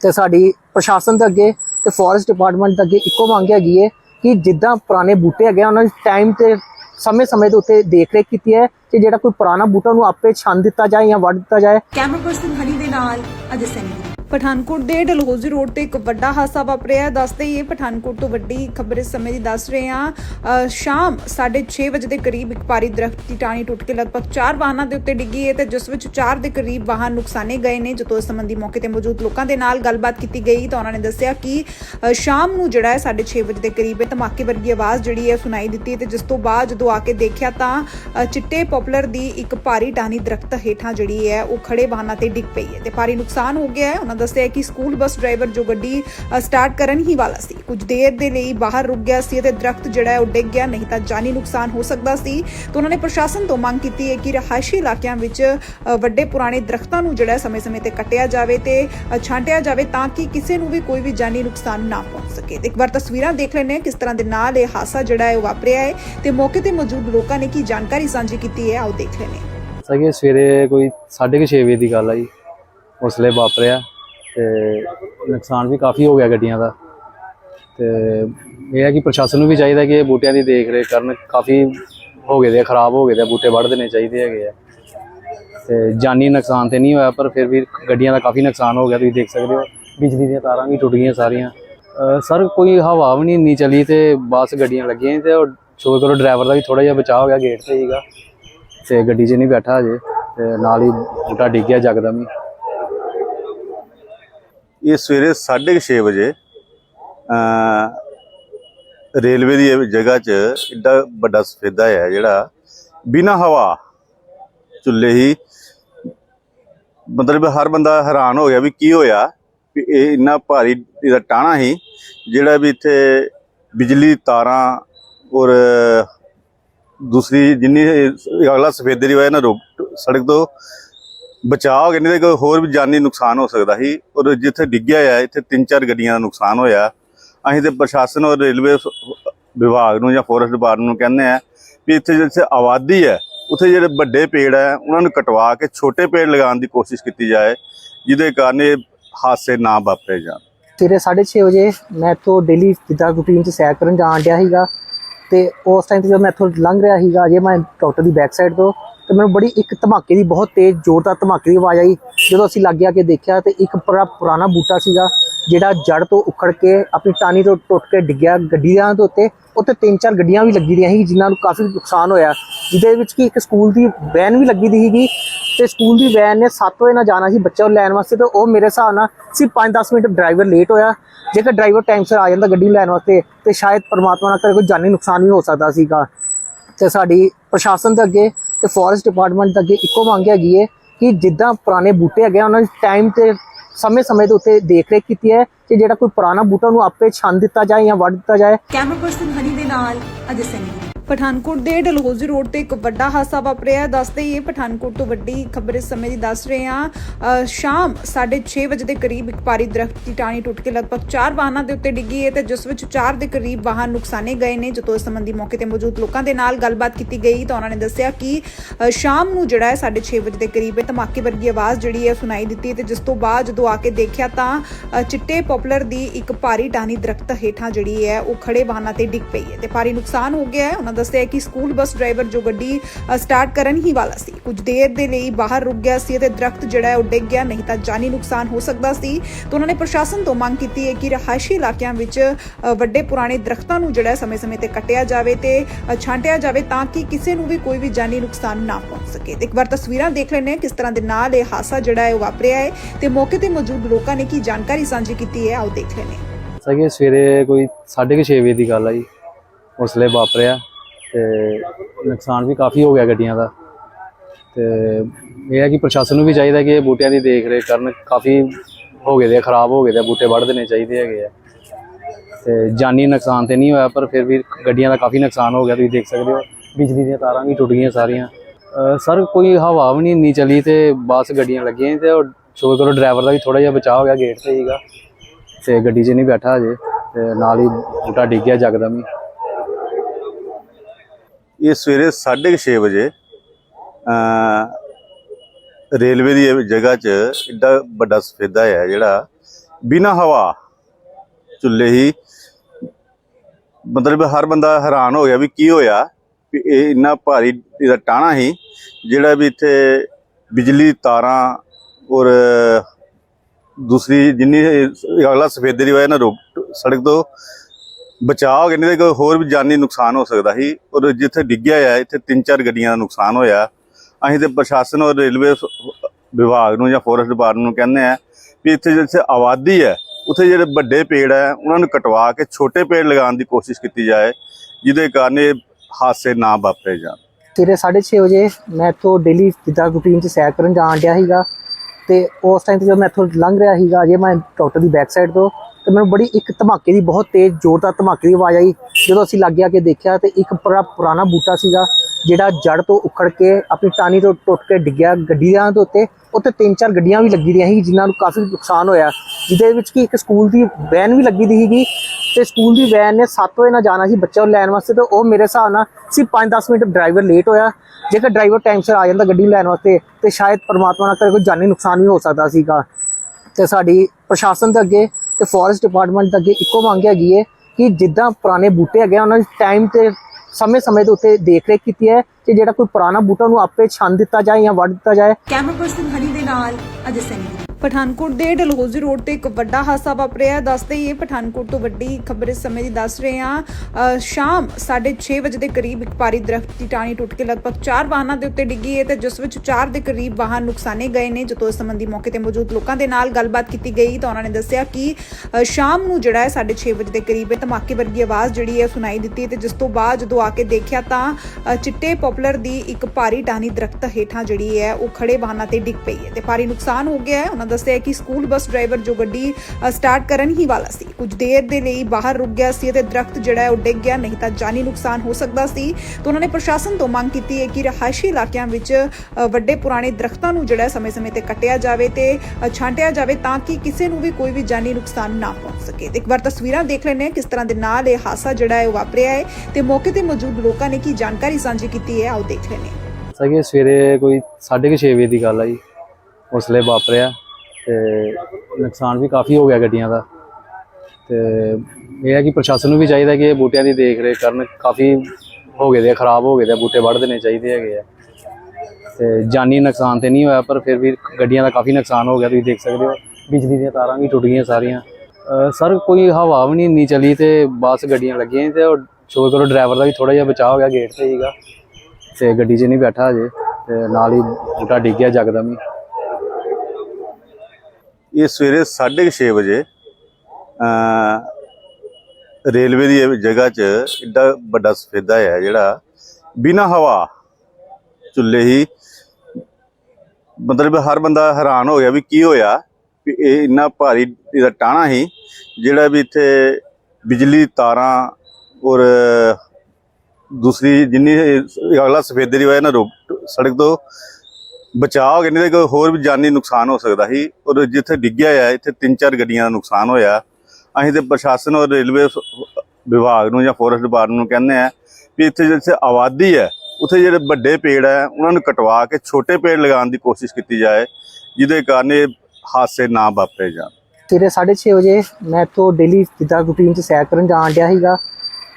ਤੇ ਸਾਡੀ ਪ੍ਰਸ਼ਾਸਨ ਦੇ ਅੱਗੇ ਤੇ ਫੋਰੈਸਟ ਡਿਪਾਰਟਮੈਂਟ ਦੇ ਅੱਗੇ ਇੱਕੋ ਮੰਗ ਹੈਗੀ ਹੈ ਕਿ ਜਿੱਦਾਂ ਪੁਰਾਣੇ ਬੂਟੇ ਹੈਗੇ ਆ, ਉਹਨਾਂ ਦੀ ਟਾਈਮ ਤੇ ਸਮੇਂ-ਸਮੇਂ ਦੇ ਉੱਤੇ ਦੇਖ ਰੇਖ ਕੀਤੀ ਹੈ ਕਿ ਜਿਹੜਾ ਕੋਈ ਪੁਰਾਣਾ ਬੂਟਾ ਨੂੰ ਆਪੇ ਛੰਨ ਦਿੱਤਾ ਜਾਏ ਜਾਂ ਵੱਢ ਦਿੱਤਾ ਜਾਏ। ਕੈਮਰਾ ਪਰਸਨ ਹਨੀ ਦੇ ਨਾਲ ਅਜੇ ਸੈਨੀ ਪਠਾਨਕੋਟ ਦੇ ਡਲਹੌਜ਼ੀ ਰੋਡ ਤੇ ਇੱਕ ਵੱਡਾ ਹਾਦਸਾ ਵਾਪਰਿਆ ਹੈ। ਦੱਸਦੇ ਇਹ ਪਠਾਨਕੋਟ ਤੋਂ ਵੱਡੀ ਖਬਰ ਇਸ ਸਮੇਂ ਦੀ ਦੱਸ ਰਹੇ ਹਾਂ ਅ, ਸ਼ਾਮ 6:30 ਵਜੇ ਦੇ ਕਰੀਬ ਇੱਕ ਭਾਰੀ ਦਰਖਤ ਦੀ ਟਾਹਣੀ ਟੁੱਟ ਕੇ ਲਗਭਗ 4 ਵਾਹਨਾਂ ਦੇ ਉੱਤੇ ਡਿੱਗੀ ਹੈ ਤੇ ਜਿਸ ਵਿੱਚ 4 ਦੇ ਕਰੀਬ ਵਾਹਨ ਨੁਕਸਾਨੇ ਗਏ ਨੇ ਜਦੋਂ ਇਸ ਸੰਬੰਧੀ ਮੌਕੇ ਤੇ ਮੌਜੂਦ ਲੋਕਾਂ ਦੇ ਨਾਲ ਗੱਲਬਾਤ ਕੀਤੀ ਗਈ ਤਾਂ ਉਹਨਾਂ ਨੇ ਦੱਸਿਆ ਕਿ ਸ਼ਾਮ ਨੂੰ ਜਿਹੜਾ ਹੈ 6:30 ਵਜੇ ਦੇ ਕਰੀਬ ਧਮਾਕੇ ਵਰਗੀ ਆਵਾਜ਼ ਜਿਹੜੀ ਹੈ ਸੁਣਾਈ ਦਿੱਤੀ ਤੇ ਜਿਸ ਤੋਂ ਬਾਅਦ ਜਦੋਂ ਆ ਕੇ ਦੇਖਿਆ ਤਾਂ ਚਿੱਟੇ ਪੋਪਲਰ ਦੀ ਇੱਕ ਭਾਰੀ ਟਾਹਣੀ ਦਰਖਤ ਹੇਠਾਂ ਜਿਹੜੀ ਹੈ ਉਹ ਖੜੇ ਵਾਹਨਾਂ ਤੇ ਡਿੱਗ ਪਈ ਹੈ ਤੇ ਭਾਰੀ ਨੁਕਸਾਨ ਹੋ ਗਿਆ ਹੈ ਉਹਨਾਂ ਦੱਸਿਆ ਕਿ ਸਕੂਲ ਬੱਸ ਡਰਾਈਵਰ ਜੋ ਗੱਡੀ ਸਟਾਰਟ ਕਰਨ ਹੀ ਵਾਲਾ ਸੀ। ਕੁਝ ਦੇਰ ਦੇ ਲਈ ਬਾਹਰ ਰੁਕ ਗਿਆ ਸੀ ਅਤੇ ਦਰਖਤ ਜਿਹੜਾ ਹੈ ਉਹ ਡਿੱਗ ਗਿਆ, ਨਹੀਂ ਤਾਂ ਜਾਨੀ ਨੁਕਸਾਨ ਹੋ ਸਕਦਾ ਸੀ। ਤਾਂ ਉਹਨਾਂ ਨੇ ਪ੍ਰਸ਼ਾਸਨ ਤੋਂ ਮੰਗ ਕੀਤੀ ਹੈ ਕਿ ਰਹਾਇਸ਼ੀ ਇਲਾਕਿਆਂ ਵਿੱਚ ਵੱਡੇ ਪੁਰਾਣੇ ਦਰਖਤਾਂ ਨੂੰ ਜਿਹੜਾ ਸਮੇਂ-ਸਮੇਂ ਤੇ ਕੱਟਿਆ ਜਾਵੇ ਤੇ ਛਾਂਟਿਆ ਜਾਵੇ ਤਾਂ ਕਿ ਕਿਸੇ ਨੂੰ ਵੀ ਕੋਈ ਵੀ ਜਾਨੀ ਨੁਕਸਾਨ ਨਾ ਪਹੁੰਚ ਸਕੇ। ਤੇ ਇੱਕ ਵਾਰ ਤਸਵੀਰਾਂ ਦੇਖ ਲੈਂਦੇ ਕਿਸ ਤਰ੍ਹਾਂ ਦੇ ਨਾਲ ਇਹ ਹਾਦਸਾ ਜਿਹੜਾ ਹੈ ਉਹ ਵਾਪਰਿਆ ਹੈ ਤੇ ਮੌਕੇ ਤੇ ਮੌਜੂਦ ਲੋਕਾਂ ਨੇ ਕੀ ਜਾਣਕਾਰੀ ਸਾਂਝੀ ਕੀਤੀ ਹੈ, ਆਓ ਦੇਖ ਲੈਂਦੇ ਹਾਂ। ਸਵੇਰੇ ਕੋਈ 6:30 ਵਜੇ ਦੀ ਗੱਲ ਆ ਜੀ। ਉਸਲੇ ਵਾਪਰਿਆ। ਤੇ ਨੁਕਸਾਨ ਵੀ ਕਾਫੀ ਹੋ ਗਿਆ ਗੱਡੀਆਂ ਦਾ। ਤੇ ਇਹ ਹੈ ਕਿ ਪ੍ਰਸ਼ਾਸਨ ਨੂੰ ਵੀ ਚਾਹੀਦਾ ਕਿ ਇਹ ਬੂਟਿਆਂ ਦੀ ਦੇਖ ਰੇਖ ਕਰਨ। ਕਾਫੀ ਹੋ ਗਏ ਦੇ ਖਰਾਬ ਹੋ ਗਏ ਦੇ ਬੂਟੇ ਵੱਢ ਦੇਣੇ ਚਾਹੀਦੇ ਹੈਗੇ ਆ। ਤੇ ਜਾਨੀ ਨੁਕਸਾਨ ਤੇ ਨਹੀਂ ਹੋਇਆ, ਪਰ ਫਿਰ ਵੀ ਗੱਡੀਆਂ ਦਾ ਕਾਫੀ ਨੁਕਸਾਨ ਹੋ ਗਿਆ, ਤੁਸੀਂ ਦੇਖ ਸਕਦੇ ਹੋ। ਬਿਜਲੀ ਦੀਆਂ ਤਾਰਾਂ ਵੀ ਟੁੱਟ ਗਈਆਂ ਸਾਰੀਆਂ। ਸਰ, ਕੋਈ ਹਵਾ ਵੀ ਨਹੀਂ ਇੰਨੀ ਚਲੀ ਤੇ ਬਸ ਗੱਡੀਆਂ ਲੱਗੀਆਂ ਸੀ ਤੇ ਉਹ ਕਰੋ ਡਰਾਈਵਰ ਦਾ ਵੀ ਥੋੜਾ ਜਿਹਾ ਬਚਾਅ ਹੋ ਗਿਆ, ਗੇਟ ਤੇ ਹੀਗਾ ਤੇ ਗੱਡੀ 'ਚ ਨਹੀਂ ਬੈਠਾ ਅਜੇ ਤੇ ਨਾਲ ਹੀ ਬੂਟਾ ਡਿੱਗ ਗਿਆ ਜਗਦਮ ਹੀ ਇਹ ਸਵੇਰੇ 6:30 ਵਜੇ ਰੇਲਵੇ ਦੀ ਜਗ੍ਹਾ 'ਚ ਇੱਡਾ ਵੱਡਾ ਸਫੇਦਾ ਹੈ ਜਿਹੜਾ ਬਿਨਾ ਹਵਾ ਚੁੱਲੇ ਹੀ ਮਤਲਬ ਹਰ ਬੰਦਾ ਹੈਰਾਨ ਹੋ ਗਿਆ ਵੀ ਕੀ ਹੋਇਆ, ਵੀ ਇਹ ਇੰਨਾ ਭਾਰੀ ਇਹਦਾ ਟਾਣਾ ਹੀ ਜਿਹੜਾ ਵੀ ਇੱਥੇ ਬਿਜਲੀ ਤਾਰਾਂ ਔਰ ਦੂਸਰੀ ਜਿੰਨੀ ਅਗਲਾ ਸਫੇਦੇ ਦੀ ਵਜ੍ਹਾ ਨਾਲ ਰੋਕ ਸੜਕ ਤੋਂ ਬਚਾਅ ਹੋ ਗਿਆ ਨਹੀਂ ਤੇ ਹੋਰ ਵੀ ਜਾਨੀ ਨੁਕਸਾਨ ਹੋ ਸਕਦਾ ਸੀ। ਔਰ ਜਿੱਥੇ ਡਿੱਗਿਆ ਆ ਇੱਥੇ ਤਿੰਨ ਚਾਰ ਗੱਡੀਆਂ ਦਾ ਨੁਕਸਾਨ ਹੋਇਆ। ਅਸੀਂ ਤੇ ਪ੍ਰਸ਼ਾਸਨ ਔਰ ਰੇਲਵੇ ਵਿਭਾਗ ਨੂੰ ਜਾਂ ਫੋਰੈਸਟ ਡਿਪਾਰਟਮੈਂਟ ਨੂੰ ਕਹਿੰਦੇ ਆ ਵੀ ਇੱਥੇ ਜਿੱਥੇ ਆਬਾਦੀ ਹੈ, ਉੱਥੇ ਜਿਹੜੇ ਵੱਡੇ ਪੇੜ ਹੈ, ਉਹਨਾਂ ਨੂੰ ਕਟਵਾ ਕੇ ਛੋਟੇ ਪੇੜ ਲਗਾਉਣ ਦੀ ਕੋਸ਼ਿਸ਼ ਕੀਤੀ ਜਾਏ, ਜਿਹਦੇ ਕਾਰਨ ਇਹ ਹਾਦਸੇ ਨਾ ਵਾਪਰੇ ਜਾਣ। ਸਵੇਰੇ 6:30 ਵਜੇ ਮੈਂ ਇੱਥੋਂ ਡੇਲੀ ਜਿੱਦਾਂ ਰੂਟੀਨ 'ਚ ਸੈਰ ਕਰਨ ਜਾਣ ਡਿਆ ਸੀਗਾ ਤੇ ਉਸ ਟਾਈਮ ਤੇ ਜਦੋਂ ਮੈਂ ਇੱਥੋਂ ਲੰਘ ਰਿਹਾ ਸੀਗਾ ਜੇ ਮੈਂ ਡਾਕਟਰ ਦੀ ਬੈਕ ਸਾਈਡ ਤੋਂ ਤੇ ਮੈਨੂੰ ਬੜੀ ਇੱਕ ਧਮਾਕੇ ਦੀ ਬਹੁਤ ਤੇਜ਼, ਜ਼ੋਰਦਾਰ ਧਮਾਕੇ ਦੀ ਆਵਾਜ਼ ਆਈ। ਜਦੋਂ ਅਸੀਂ ਲਾਗੇ ਆ ਕੇ ਦੇਖਿਆ ਤੇ ਇੱਕ ਬੜਾ ਪੁਰਾਣਾ ਬੂਟਾ ਸੀਗਾ, ਜਿਹੜਾ ਜੜ ਤੋਂ ਉਖੜ ਕੇ ਆਪਣੀ ਟਾਨੀ ਤੋਂ ਟੁੱਟ ਕੇ ਡਿੱਗਿਆ ਗੱਡੀਆਂ ਦੇ ਉੱਤੇ। ਉੱਤੇ ਤਿੰਨ ਚਾਰ ਗੱਡੀਆਂ ਵੀ ਲੱਗੀ ਦੀਆਂ ਸੀ, ਜਿਨ੍ਹਾਂ ਨੂੰ ਕਾਫੀ ਨੁਕਸਾਨ ਹੋਇਆ। ਜਿਹਦੇ ਵਿੱਚ ਕਿ ਇੱਕ ਸਕੂਲ ਦੀ ਵੈਨ ਵੀ ਲੱਗੀ ਦੀ ਸੀਗੀ ਤੇ ਸਕੂਲ ਦੀ ਵੈਨ ਨੇ 7 ਵਜੇ ਨਾਲ ਜਾਣਾ ਸੀ ਬੱਚਿਆਂ ਨੂੰ ਲੈਣ ਵਾਸਤੇ ਤੇ ਉਹ ਮੇਰੇ ਹਿਸਾਬ ਨਾਲ ਸੀ 5-10 ਮਿੰਟ ਡਰਾਈਵਰ ਲੇਟ ਹੋਇਆ। ਜੇਕਰ ਡਰਾਈਵਰ ਟਾਈਮ ਸਿਰ ਆ ਜਾਂਦਾ ਗੱਡੀ ਲੈਣ ਵਾਸਤੇ, ਤੇ ਸ਼ਾਇਦ ਪਰਮਾਤਮਾ ਨਾਲ ਕਰੇ ਕੋਈ ਜਾਨੀ ਨੁਕਸਾਨ ਵੀ ਹੋ ਸਕਦਾ ਸੀਗਾ। ਤੇ ਸਾਡੀ ਪ੍ਰਸ਼ਾਸਨ ਦੇ ਅੱਗੇ ਤੇ ਫੋਰੈਸਟ ਡਿਪਾਰਟਮੈਂਟ ਦੇ ਅੱਗੇ ਇੱਕੋ ਮੰਗ ਹੈਗੀ ਹੈ ਕਿ ਜਿੱਦਾਂ ਪੁਰਾਣੇ ਬੂਟੇ ਹੈਗੇ ਆ, ਉਹਨਾਂ ਦੀ ਟਾਈਮ ਤੇ ਸਮੇਂ-ਸਮੇਂ ਦੇ ਉੱਤੇ ਦੇਖ ਰੇਖ ਕੀਤੀ ਹੈ ਕਿ ਜਿਹੜਾ ਕੋਈ ਪੁਰਾਣਾ ਬੂਟਾ ਨੂੰ ਆਪੇ ਛੰਨ ਦਿੱਤਾ ਜਾਏ ਜਾਂ ਵੱਢ ਦਿੱਤਾ ਜਾਏ। ਕੈਮਰਾ ਪਰਸਨ ਹਨੀ ਦੇ ਨਾਲ ਅਜੇ ਸੈਨੀ ਪਠਾਨਕੋਟ ਦੇ ਡਲਹੌਜ਼ੀ ਰੋਡ ਤੇ ਇੱਕ ਵੱਡਾ ਹਾਦਸਾ ਵਾਪਰਿਆ ਹੈ। ਦੱਸਦੇ ਇਹ ਪਠਾਨਕੋਟ ਤੋਂ ਵੱਡੀ ਖਬਰ ਇਸ ਸਮੇਂ ਦੀ ਦੱਸ ਰਹੇ ਹਾਂ। ਅ, ਸ਼ਾਮ 6:30 ਵਜੇ ਦੇ ਕਰੀਬ ਇੱਕ ਭਾਰੀ ਦਰਖਤ ਦੀ ਟਾਹਣੀ ਟੁੱਟ ਕੇ ਲਗਭਗ 4 ਵਾਹਨਾਂ ਦੇ ਉੱਤੇ ਡਿੱਗੀ ਹੈ ਤੇ ਜਿਸ ਵਿੱਚ 4 ਦੇ ਕਰੀਬ ਵਾਹਨ ਨੁਕਸਾਨੇ ਗਏ ਨੇ। ਜਦੋਂ ਇਸ ਸੰਬੰਧੀ ਮੌਕੇ ਤੇ ਮੌਜੂਦ ਲੋਕਾਂ ਦੇ ਨਾਲ ਗੱਲਬਾਤ ਕੀਤੀ ਗਈ ਤਾਂ ਉਹਨਾਂ ਨੇ ਦੱਸਿਆ ਕਿ ਸ਼ਾਮ ਨੂੰ ਜਿਹੜਾ ਹੈ 6:30 ਵਜੇ ਦੇ ਕਰੀਬ ਧਮਾਕੇ ਵਰਗੀ ਆਵਾਜ਼ ਜਿਹੜੀ ਹੈ ਸੁਣਾਈ ਦਿੱਤੀ ਤੇ ਜਿਸ ਤੋਂ ਬਾਅਦ ਜਦੋਂ ਆ ਕੇ ਦੇਖਿਆ ਤਾਂ ਚਿੱਟੇ ਪੋਪਲਰ ਦੀ ਇੱਕ ਭਾਰੀ ਟਾਹਣੀ ਦਰਖਤ ਹੇਠਾਂ ਜਿਹੜੀ ਹੈ ਉਹ ਖੜੇ ਵਾਹਨਾਂ ਤੇ ਡਿੱਗ ਪਈ ਹੈ ਤੇ ਭਾਰੀ ਨੁਕਸਾਨ ਨੁਕਸਾਨ ਹੋ ਗਿਆ ਹੈ। ਉਹਨਾਂ ਦੱਸਿਆ ਕਿ ਸਕੂਲ ਬੱਸ ਡਰਾਈਵਰ ਜੋ ਗੱਡੀ ਸਟਾਰਟ ਕਰਨ ਹੀ ਵਾਲਾ ਸੀ। ਕੁਝ ਦੇਰ ਦੇ ਲਈ ਬਾਹਰ ਰੁਕ ਗਿਆ ਸੀ ਅਤੇ ਦਰਖਤ ਜਿਹੜਾ ਉਹ ਡਿੱਗ ਗਿਆ, ਨਹੀਂ ਤਾਂ ਜਾਨੀ ਨੁਕਸਾਨ ਹੋ ਸਕਦਾ ਸੀ। ਤਾਂ ਉਹਨਾਂ ਨੇ ਪ੍ਰਸ਼ਾਸਨ ਤੋਂ ਮੰਗ ਕੀਤੀ ਹੈ ਕਿ ਰਹਾਇਸ਼ੀ ਇਲਾਕਿਆਂ ਵਿੱਚ ਵੱਡੇ ਪੁਰਾਣੇ ਦਰਖਤਾਂ ਨੂੰ ਜਿਹੜਾ ਸਮੇਂ-ਸਮੇਂ ਤੇ ਕੱਟਿਆ ਜਾਵੇ ਤੇ ਛਾਂਟਿਆ ਜਾਵੇ ਤਾਂ ਕਿ ਕਿਸੇ ਨੂੰ ਵੀ ਕੋਈ ਵੀ ਜਾਨੀ ਨੁਕਸਾਨ ਨਾ ਪਹੁੰਚ ਸਕੇ। ਤੇ ਇੱਕ ਵਾਰ ਤਸਵੀਰਾਂ ਦੇਖ ਲੈਣੇ ਕਿਸ ਤਰ੍ਹਾਂ ਦੇ ਨਾਲ ਇਹ ਹਾਦਸਾ ਜਿਹੜਾ ਹੈ ਵਾਪਰਿਆ ਹੈ ਤੇ ਮੌਕੇ ਤੇ ਮੌਜੂਦ ਲੋਕਾਂ ਨੇ ਕੀ ਜਾਣਕਾਰੀ ਸਾਂਝੀ ਕੀਤੀ ਹੈ, ਆਓ ਦੇਖ ਲੈਣੇ ਸਕੇ ਸਵੇਰੇ ਕੋਈ 6:30 ਵਜੇ ਦੀ ਗੱਲ ਆ ਜੀ। ਉਸ ਵਾਪਰਿਆ। ਤੇ ਨੁਕਸਾਨ ਵੀ ਕਾਫੀ ਹੋ ਗਿਆ ਗੱਡੀਆਂ ਦਾ। ਤੇ ਇਹ ਹੈ ਕਿ ਪ੍ਰਸ਼ਾਸਨ ਨੂੰ ਵੀ ਚਾਹੀਦਾ ਕਿ ਇਹ ਬੂਟਿਆਂ ਦੀ ਦੇਖ ਰੇਖ ਕਰਨ, ਕਾਫੀ ਹੋ ਗਏ ਦੇ ਖਰਾਬ ਹੋ ਗਏ ਦੇ ਬੂਟੇ ਵੱਢ ਦੇਣੇ ਚਾਹੀਦੇ ਹੈਗੇ ਆ। ਤੇ ਜਾਨੀ ਨੁਕਸਾਨ ਤੇ ਨਹੀਂ ਹੋਇਆ, ਪਰ ਫਿਰ ਵੀ ਗੱਡੀਆਂ ਦਾ ਕਾਫੀ ਨੁਕਸਾਨ ਹੋ ਗਿਆ, ਤੁਸੀਂ ਦੇਖ ਸਕਦੇ ਹੋ। ਬਿਜਲੀ ਦੀਆਂ ਤਾਰਾਂ ਵੀ ਟੁੱਟ ਗਈਆਂ ਸਾਰੀਆਂ। ਸਰ, ਕੋਈ ਹਵਾ ਵੀ ਨਹੀਂ ਇੰਨੀ ਚਲੀ ਤੇ ਬੱਸ ਗੱਡੀਆਂ ਲੱਗੀਆਂ ਤੇ ਉਹ ਸ਼ੁਕਰ ਕਰੋ ਡਰਾਈਵਰ ਦਾ ਵੀ ਥੋੜਾ ਜਿਹਾ ਬਚਾਅ ਹੋ ਗਿਆ, ਗੇਟ ਤੇ ਹੀਗਾ ਤੇ ਗੱਡੀ 'ਚ ਨਹੀਂ ਬੈਠਾ ਹਜੇ, ਤੇ ਨਾਲ ਹੀ ਬੂਟਾ ਡਿੱਗ ਗਿਆ ਜਗਦਮ ਹੀ ਇਹ ਸਵੇਰੇ 6:30 ਵਜੇ ਰੇਲਵੇ ਦੀ ਜਗ੍ਹਾ 'ਚ ਏਡਾ ਵੱਡਾ ਸਫੇਦਾ ਹੈ ਜਿਹੜਾ ਬਿਨਾ ਹਵਾ ਚੁੱਲੇ ਹੀ। ਮਤਲਬ ਹਰ ਬੰਦਾ ਹੈਰਾਨ ਹੋ ਗਿਆ ਵੀ ਕੀ ਹੋਇਆ, ਵੀ ਇਹ ਇੰਨਾ ਭਾਰੀ ਇਹਦਾ ਟਾਣਾ ਹੀ ਜਿਹੜਾ ਵੀ ਇੱਥੇ ਬਿਜਲੀ ਤਾਰਾਂ ਔਰ ਦੂਸਰੀ ਜਿੰਨੀ ਅਗਲਾ ਸਫੇਦੇ ਦੀ ਵਜ੍ਹਾ ਨਾਲ ਰੋਕ ਸੜਕ ਤੋਂ ਬਚਾਅ ਹੋ ਗਿਆ ਨਹੀਂ ਤਾਂ ਹੋਰ ਵੀ ਜਾਨੀ ਨੁਕਸਾਨ ਹੋ ਸਕਦਾ ਸੀ। ਔਰ ਜਿੱਥੇ ਡਿੱਗਿਆ ਹੈ ਇੱਥੇ ਤਿੰਨ ਚਾਰ ਗੱਡੀਆਂ ਦਾ ਨੁਕਸਾਨ ਹੋਇਆ। ਅਸੀਂ ਤੇ ਪ੍ਰਸ਼ਾਸਨ ਔਰ ਰੇਲਵੇ ਵਿਭਾਗ ਨੂੰ ਜਾਂ ਫੋਰੈਸਟ ਡਿਪਾਰਟਮੈਂਟ ਨੂੰ ਕਹਿੰਦੇ ਆ ਵੀ ਇੱਥੇ ਜਿੱਥੇ ਆਬਾਦੀ ਹੈ, ਉੱਥੇ ਜਿਹੜੇ ਵੱਡੇ ਪੇੜ ਹੈ, ਉਹਨਾਂ ਨੂੰ ਕਟਵਾ ਕੇ ਛੋਟੇ ਪੇੜ ਲਗਾਉਣ ਦੀ ਕੋਸ਼ਿਸ਼ ਕੀਤੀ ਜਾਏ, ਜਿਹਦੇ ਕਾਰਨ ਇਹ ਹਾਦਸੇ ਨਾ ਵਾਪਰੇ ਜਾਣ। ਸਵੇਰੇ 6:30 ਵਜੇ ਮੈਂ ਇੱਥੋਂ ਡੇਲੀ ਜਿੱਦਾਂ ਰੂਟੀਨ 'ਚ ਸੈਰ ਕਰਨ ਜਾਣ ਡਿਆ ਸੀਗਾ। ਤੇ ਉਸ ਟਾਈਮ ਤੇ ਜਦੋਂ ਮੈਂ ਇੱਥੋਂ ਲੰਘ ਰਿਹਾ ਸੀਗਾ ਜੇ ਮੈਂ ਡਾਕਟਰ ਦੀ ਬੈਕ ਸਾਈਡ ਤੋਂ, ਤੇ ਮੈਨੂੰ ਬੜੀ ਇੱਕ ਧਮਾਕੇ ਦੀ ਬਹੁਤ ਤੇਜ਼, ਜ਼ੋਰਦਾਰ ਧਮਾਕੇ ਦੀ ਆਵਾਜ਼ ਆਈ। ਜਦੋਂ ਅਸੀਂ ਲੱਗ ਗਿਆ ਕੇ ਦੇਖਿਆ ਤੇ ਇੱਕ ਬੜਾ ਪੁਰਾਣਾ ਬੂਟਾ ਸੀਗਾ, ਜਿਹੜਾ ਜੜ ਤੋਂ ਉਖੜ ਕੇ ਆਪਣੀ ਟਾਨੀ ਤੋਂ ਟੁੱਟ ਕੇ ਡਿੱਗਿਆ, ਗੱਡੀਆਂ ਦੇ ਉੱਤੇ ਉੱਥੇ ਤਿੰਨ ਚਾਰ ਗੱਡੀਆਂ ਵੀ ਲੱਗੀ ਦੀਆਂ ਸੀ ਜਿਨ੍ਹਾਂ ਨੂੰ ਕਾਫੀ ਨੁਕਸਾਨ ਹੋਇਆ। ਜਿਹਦੇ ਵਿੱਚ ਕਿ ਇੱਕ ਸਕੂਲ ਦੀ ਵੈਨ ਵੀ ਲੱਗੀ ਦੀ ਸੀਗੀ ਤੇ ਸਕੂਲ ਦੀ ਵੈਨ ਨੇ 7 ਵਜੇ ਨਾਲ ਜਾਣਾ ਸੀ ਬੱਚਿਆਂ ਨੂੰ ਲੈਣ ਵਾਸਤੇ ਤੇ ਉਹ ਮੇਰੇ ਹਿਸਾਬ ਨਾਲ ਸੀ 5-10 ਮਿੰਟ ਡਰਾਈਵਰ ਲੇਟ ਹੋਇਆ। ਜੇਕਰ ਡਰਾਈਵਰ ਟਾਈਮ ਸਿਰ ਆ ਜਾਂਦਾ ਗੱਡੀ ਲੈਣ ਵਾਸਤੇ ਤੇ ਸ਼ਾਇਦ ਪਰਮਾਤਮਾ ਨਾਲ ਕਰੇ ਕੋਈ ਜਾਨੀ ਨੁਕਸਾਨ ਵੀ ਹੋ ਸਕਦਾ ਸੀਗਾ। ਤੇ ਸਾਡੀ ਪ੍ਰਸ਼ਾਸਨ ਦੇ ਅੱਗੇ ਤੇ ਫੋਰੈਸਟ ਡਿਪਾਰਟਮੈਂਟ ਦੇ ਅੱਗੇ ਇੱਕੋ ਮੰਗ ਹੈਗੀ ਹੈ ਕਿ ਜਿੱਦਾਂ ਪੁਰਾਣੇ ਬੂਟੇ ਹੈਗੇ ਆ, ਉਹਨਾਂ ਦੀ ਟਾਈਮ ਤੇ ਸਮੇਂ-ਸਮੇਂ ਦੇ ਉੱਤੇ ਦੇਖ ਰੇਖ ਕੀਤੀ ਹੈ ਕਿ ਜਿਹੜਾ ਕੋਈ ਪੁਰਾਣਾ ਬੂਟਾ ਨੂੰ ਆਪੇ ਛੰਨ ਦਿੱਤਾ ਜਾਏ ਜਾਂ ਵੱਢ ਦਿੱਤਾ ਜਾਏ। ਕੈਮਰਾ ਪਰਸਨ ਹਨੀ ਦੇ ਨਾਲ ਅਜੇ ਸੈਨੀ ਪਠਾਨਕੋਟ ਦੇ ਡਲਹੌਜ਼ੀ ਰੋਡ ਤੇ ਇੱਕ ਵੱਡਾ ਹਾਦਸਾ ਵਾਪਰਿਆ ਹੈ। ਦੱਸਦੇ ਇਹ ਪਠਾਨਕੋਟ ਤੋਂ ਵੱਡੀ ਖਬਰ ਇਸ ਸਮੇਂ ਦੀ ਦੱਸ ਰਹੇ ਹਾਂ ਅ, ਸ਼ਾਮ 6:30 ਵਜੇ ਦੇ ਕਰੀਬ ਇੱਕ ਭਾਰੀ ਦਰਖਤ ਦੀ ਟਾਹਣੀ ਟੁੱਟ ਕੇ ਲਗਭਗ 4 ਵਾਹਨਾਂ ਦੇ ਉੱਤੇ ਡਿੱਗੀ ਹੈ ਤੇ ਜਿਸ ਵਿੱਚ 4 ਦੇ ਕਰੀਬ ਵਾਹਨ ਨੁਕਸਾਨੇ ਗਏ ਨੇ ਜਦੋਂ ਇਸ ਸੰਬੰਧੀ ਮੌਕੇ ਤੇ ਮੌਜੂਦ ਲੋਕਾਂ ਦੇ ਨਾਲ ਗੱਲਬਾਤ ਕੀਤੀ ਗਈ ਤਾਂ ਉਹਨਾਂ ਨੇ ਦੱਸਿਆ ਕਿ ਸ਼ਾਮ ਨੂੰ ਜਿਹੜਾ ਹੈ 6:30 ਵਜੇ ਦੇ ਕਰੀਬ ਧਮਾਕੇ ਵਰਗੀ ਆਵਾਜ਼ ਜਿਹੜੀ ਹੈ ਸੁਣਾਈ ਦਿੱਤੀ ਤੇ ਜਿਸ ਤੋਂ ਬਾਅਦ ਜਦੋਂ ਆ ਕੇ ਦੇਖਿਆ ਤਾਂ ਚਿੱਟੇ ਪੋਪਲਰ ਦੀ ਇੱਕ ਭਾਰੀ ਟਾਹਣੀ ਦਰਖਤ ਹੇਠਾਂ ਜਿਹੜੀ ਹੈ ਉਹ ਖੜੇ ਵਾਹਨਾਂ ਤੇ ਡਿੱਗ ਪਈ ਹੈ ਤੇ ਭਾਰੀ ਨੁਕਸਾਨ ਹੋ ਗਿਆ ਹੈ ਉਹਨਾਂ ਦੱਸਿਆ ਕਿ ਸਕੂਲ ਬੱਸ ਡਰਾਈਵਰ ਜੋ ਗੱਡੀ ਸਟਾਰਟ ਕਰਨ ਹੀ ਵਾਲਾ ਸੀ। ਕੁਝ ਦੇਰ ਦੇ ਲਈ ਬਾਹਰ ਰੁਕ ਗਿਆ ਸੀ ਤੇ ਦਰਖਤ ਜਿਹੜਾ ਹੈ ਉਹ ਡਿੱਗ ਗਿਆ, ਨਹੀਂ ਤਾਂ ਜਾਨੀ ਨੁਕਸਾਨ ਹੋ ਸਕਦਾ ਸੀ। ਤਾਂ ਉਹਨਾਂ ਨੇ ਪ੍ਰਸ਼ਾਸਨ ਤੋਂ ਮੰਗ ਕੀਤੀ ਹੈ ਕਿ ਰਹਾਇਸ਼ੀ ਇਲਾਕਿਆਂ ਵਿੱਚ ਵੱਡੇ ਪੁਰਾਣੇ ਦਰਖਤਾਂ ਨੂੰ ਜਿਹੜਾ ਸਮੇਂ-ਸਮੇਂ ਤੇ ਕੱਟਿਆ ਜਾਵੇ ਤੇ ਛਾਂਟਿਆ ਜਾਵੇ ਤਾਂ ਕਿ ਕਿਸੇ ਨੂੰ ਵੀ ਕੋਈ ਵੀ ਜਾਨੀ ਨੁਕਸਾਨ ਨਾ ਪਹੁੰਚ ਸਕੇ। ਤੇ ਇੱਕ ਵਾਰ ਤਸਵੀਰਾਂ ਦੇਖ ਲੈਣੇ ਕਿਸ ਤਰ੍ਹਾਂ ਦੇ ਨਾਲ ਇਹ ਹਾਦਸਾ ਜਿਹੜਾ ਹੈ ਉਹ ਵਾਪਰਿਆ ਹੈ ਤੇ ਮੌਕੇ ਤੇ ਮੌਜੂਦ ਲੋਕਾਂ ਨੇ ਕੀ ਜਾਣਕਾਰੀ ਸਾਂਝੀ ਕੀਤੀ ਹੈ, ਆਓ ਦੇਖ ਲੈਣੇ ਸਕੇ ਸਵੇਰੇ ਕੋਈ 6:30 ਵਜੇ ਦੀ ਗੱਲ ਆ ਜੀ। ਉਸ ਵਾਪਰਿਆ। ਤੇ ਨੁਕਸਾਨ ਵੀ ਕਾਫੀ ਹੋ ਗਿਆ ਗੱਡੀਆਂ ਦਾ। ਤੇ ਇਹ ਹੈ ਕਿ ਪ੍ਰਸ਼ਾਸਨ ਨੂੰ ਵੀ ਚਾਹੀਦਾ ਕਿ ਇਹ ਬੂਟਿਆਂ ਦੀ ਦੇਖ ਰੇਖ ਕਰਨ, ਕਾਫੀ ਹੋ ਗਏ ਦੇ ਖਰਾਬ ਹੋ ਗਏ ਦੇ ਬੂਟੇ ਵੱਢ ਦੇਣੇ ਚਾਹੀਦੇ ਹੈਗੇ ਆ। ਤੇ ਜਾਨੀ ਨੁਕਸਾਨ ਤੇ ਨਹੀਂ ਹੋਇਆ, ਪਰ ਫਿਰ ਵੀ ਗੱਡੀਆਂ ਦਾ ਕਾਫੀ ਨੁਕਸਾਨ ਹੋ ਗਿਆ, ਤੁਸੀਂ ਦੇਖ ਸਕਦੇ ਹੋ। ਬਿਜਲੀ ਦੀਆਂ ਤਾਰਾਂ ਵੀ ਟੁੱਟ ਗਈਆਂ ਸਾਰੀਆਂ। ਸਰ, ਕੋਈ ਹਵਾ ਵੀ ਨਹੀਂ ਇੰਨੀ ਚਲੀ ਤੇ ਬਸ ਗੱਡੀਆਂ ਲੱਗੀਆਂ ਤੇ ਉਹ ਕਰੋ ਡਰਾਈਵਰ ਦਾ ਵੀ ਥੋੜਾ ਜਿਹਾ ਬਚਾਅ ਹੋ ਗਿਆ, ਗੇਟ ਤੇ ਹੀਗਾ ਤੇ ਗੱਡੀ 'ਚ ਨਹੀਂ ਬੈਠਾ ਅਜੇ ਤੇ ਨਾਲ ਹੀ ਬੂਟਾ ਡਿੱਗ ਗਿਆ ਜਗਦਮ ਹੀ। ਇਹ ਸਵੇਰੇ 6:30 ਵਜੇ ਰੇਲਵੇ ਦੀ ਜਗ੍ਹਾ 'ਚ ਇੱਡਾ ਵੱਡਾ ਸਫੇਦਾ ਹੈ ਜਿਹੜਾ ਬਿਨਾ ਹਵਾ ਚੁੱਲੇ ਹੀ ਮਤਲਬ ਹਰ ਬੰਦਾ ਹੈਰਾਨ ਹੋ ਗਿਆ ਵੀ ਕੀ ਹੋਇਆ, ਵੀ ਇਹ ਇੰਨਾ ਭਾਰੀ ਇਹਦਾ ਟਾਣਾ ਹੀ ਜਿਹੜਾ ਵੀ ਇੱਥੇ ਬਿਜਲੀ ਤਾਰਾਂ ਔਰ ਦੂਸਰੀ ਜਿੰਨੀ ਅਗਲਾ ਸਫੇਦੇ ਦੀ ਵਜ੍ਹਾ ਨਾਲ ਰੋਕ ਸੜਕ ਤੋਂ ਬਚਾਅ ਹੋ ਗਿਆ ਨਹੀਂ ਤਾਂ ਹੋਰ ਵੀ ਜਾਨੀ ਨੁਕਸਾਨ ਹੋ ਸਕਦਾ ਸੀ। ਔਰ ਜਿੱਥੇ ਡਿੱਗਿਆ ਹੈ ਇੱਥੇ ਤਿੰਨ ਚਾਰ ਗੱਡੀਆਂ ਦਾ ਨੁਕਸਾਨ ਹੋਇਆ। ਅਸੀਂ ਤੇ ਪ੍ਰਸ਼ਾਸਨ ਔਰ ਰੇਲਵੇ ਵਿਭਾਗ ਨੂੰ ਜਾਂ ਫੋਰੈਸਟ ਡਿਪਾਰਟਮੈਂਟ ਨੂੰ ਕਹਿੰਦੇ ਆ ਵੀ ਇੱਥੇ ਜਿੱਥੇ ਆਬਾਦੀ ਹੈ, ਉੱਥੇ ਜਿਹੜੇ ਵੱਡੇ ਪੇੜ ਹੈ, ਉਹਨਾਂ ਨੂੰ ਕਟਵਾ ਕੇ ਛੋਟੇ ਪੇੜ ਲਗਾਉਣ ਦੀ ਕੋਸ਼ਿਸ਼ ਕੀਤੀ ਜਾਏ, ਜਿਹਦੇ ਕਾਰਨ ਇਹ ਹਾਦਸੇ ਨਾ ਵਾਪਰੇ ਜਾਣ। ਸਵੇਰੇ 6:30 ਵਜੇ ਮੈਂ ਇੱਥੋਂ ਡੇਲੀ ਜਿੱਦਾਂ ਰੂਟੀਨ 'ਚ ਸੈਰ ਕਰਨ ਜਾਣ ਡਿਆ ਸੀਗਾ।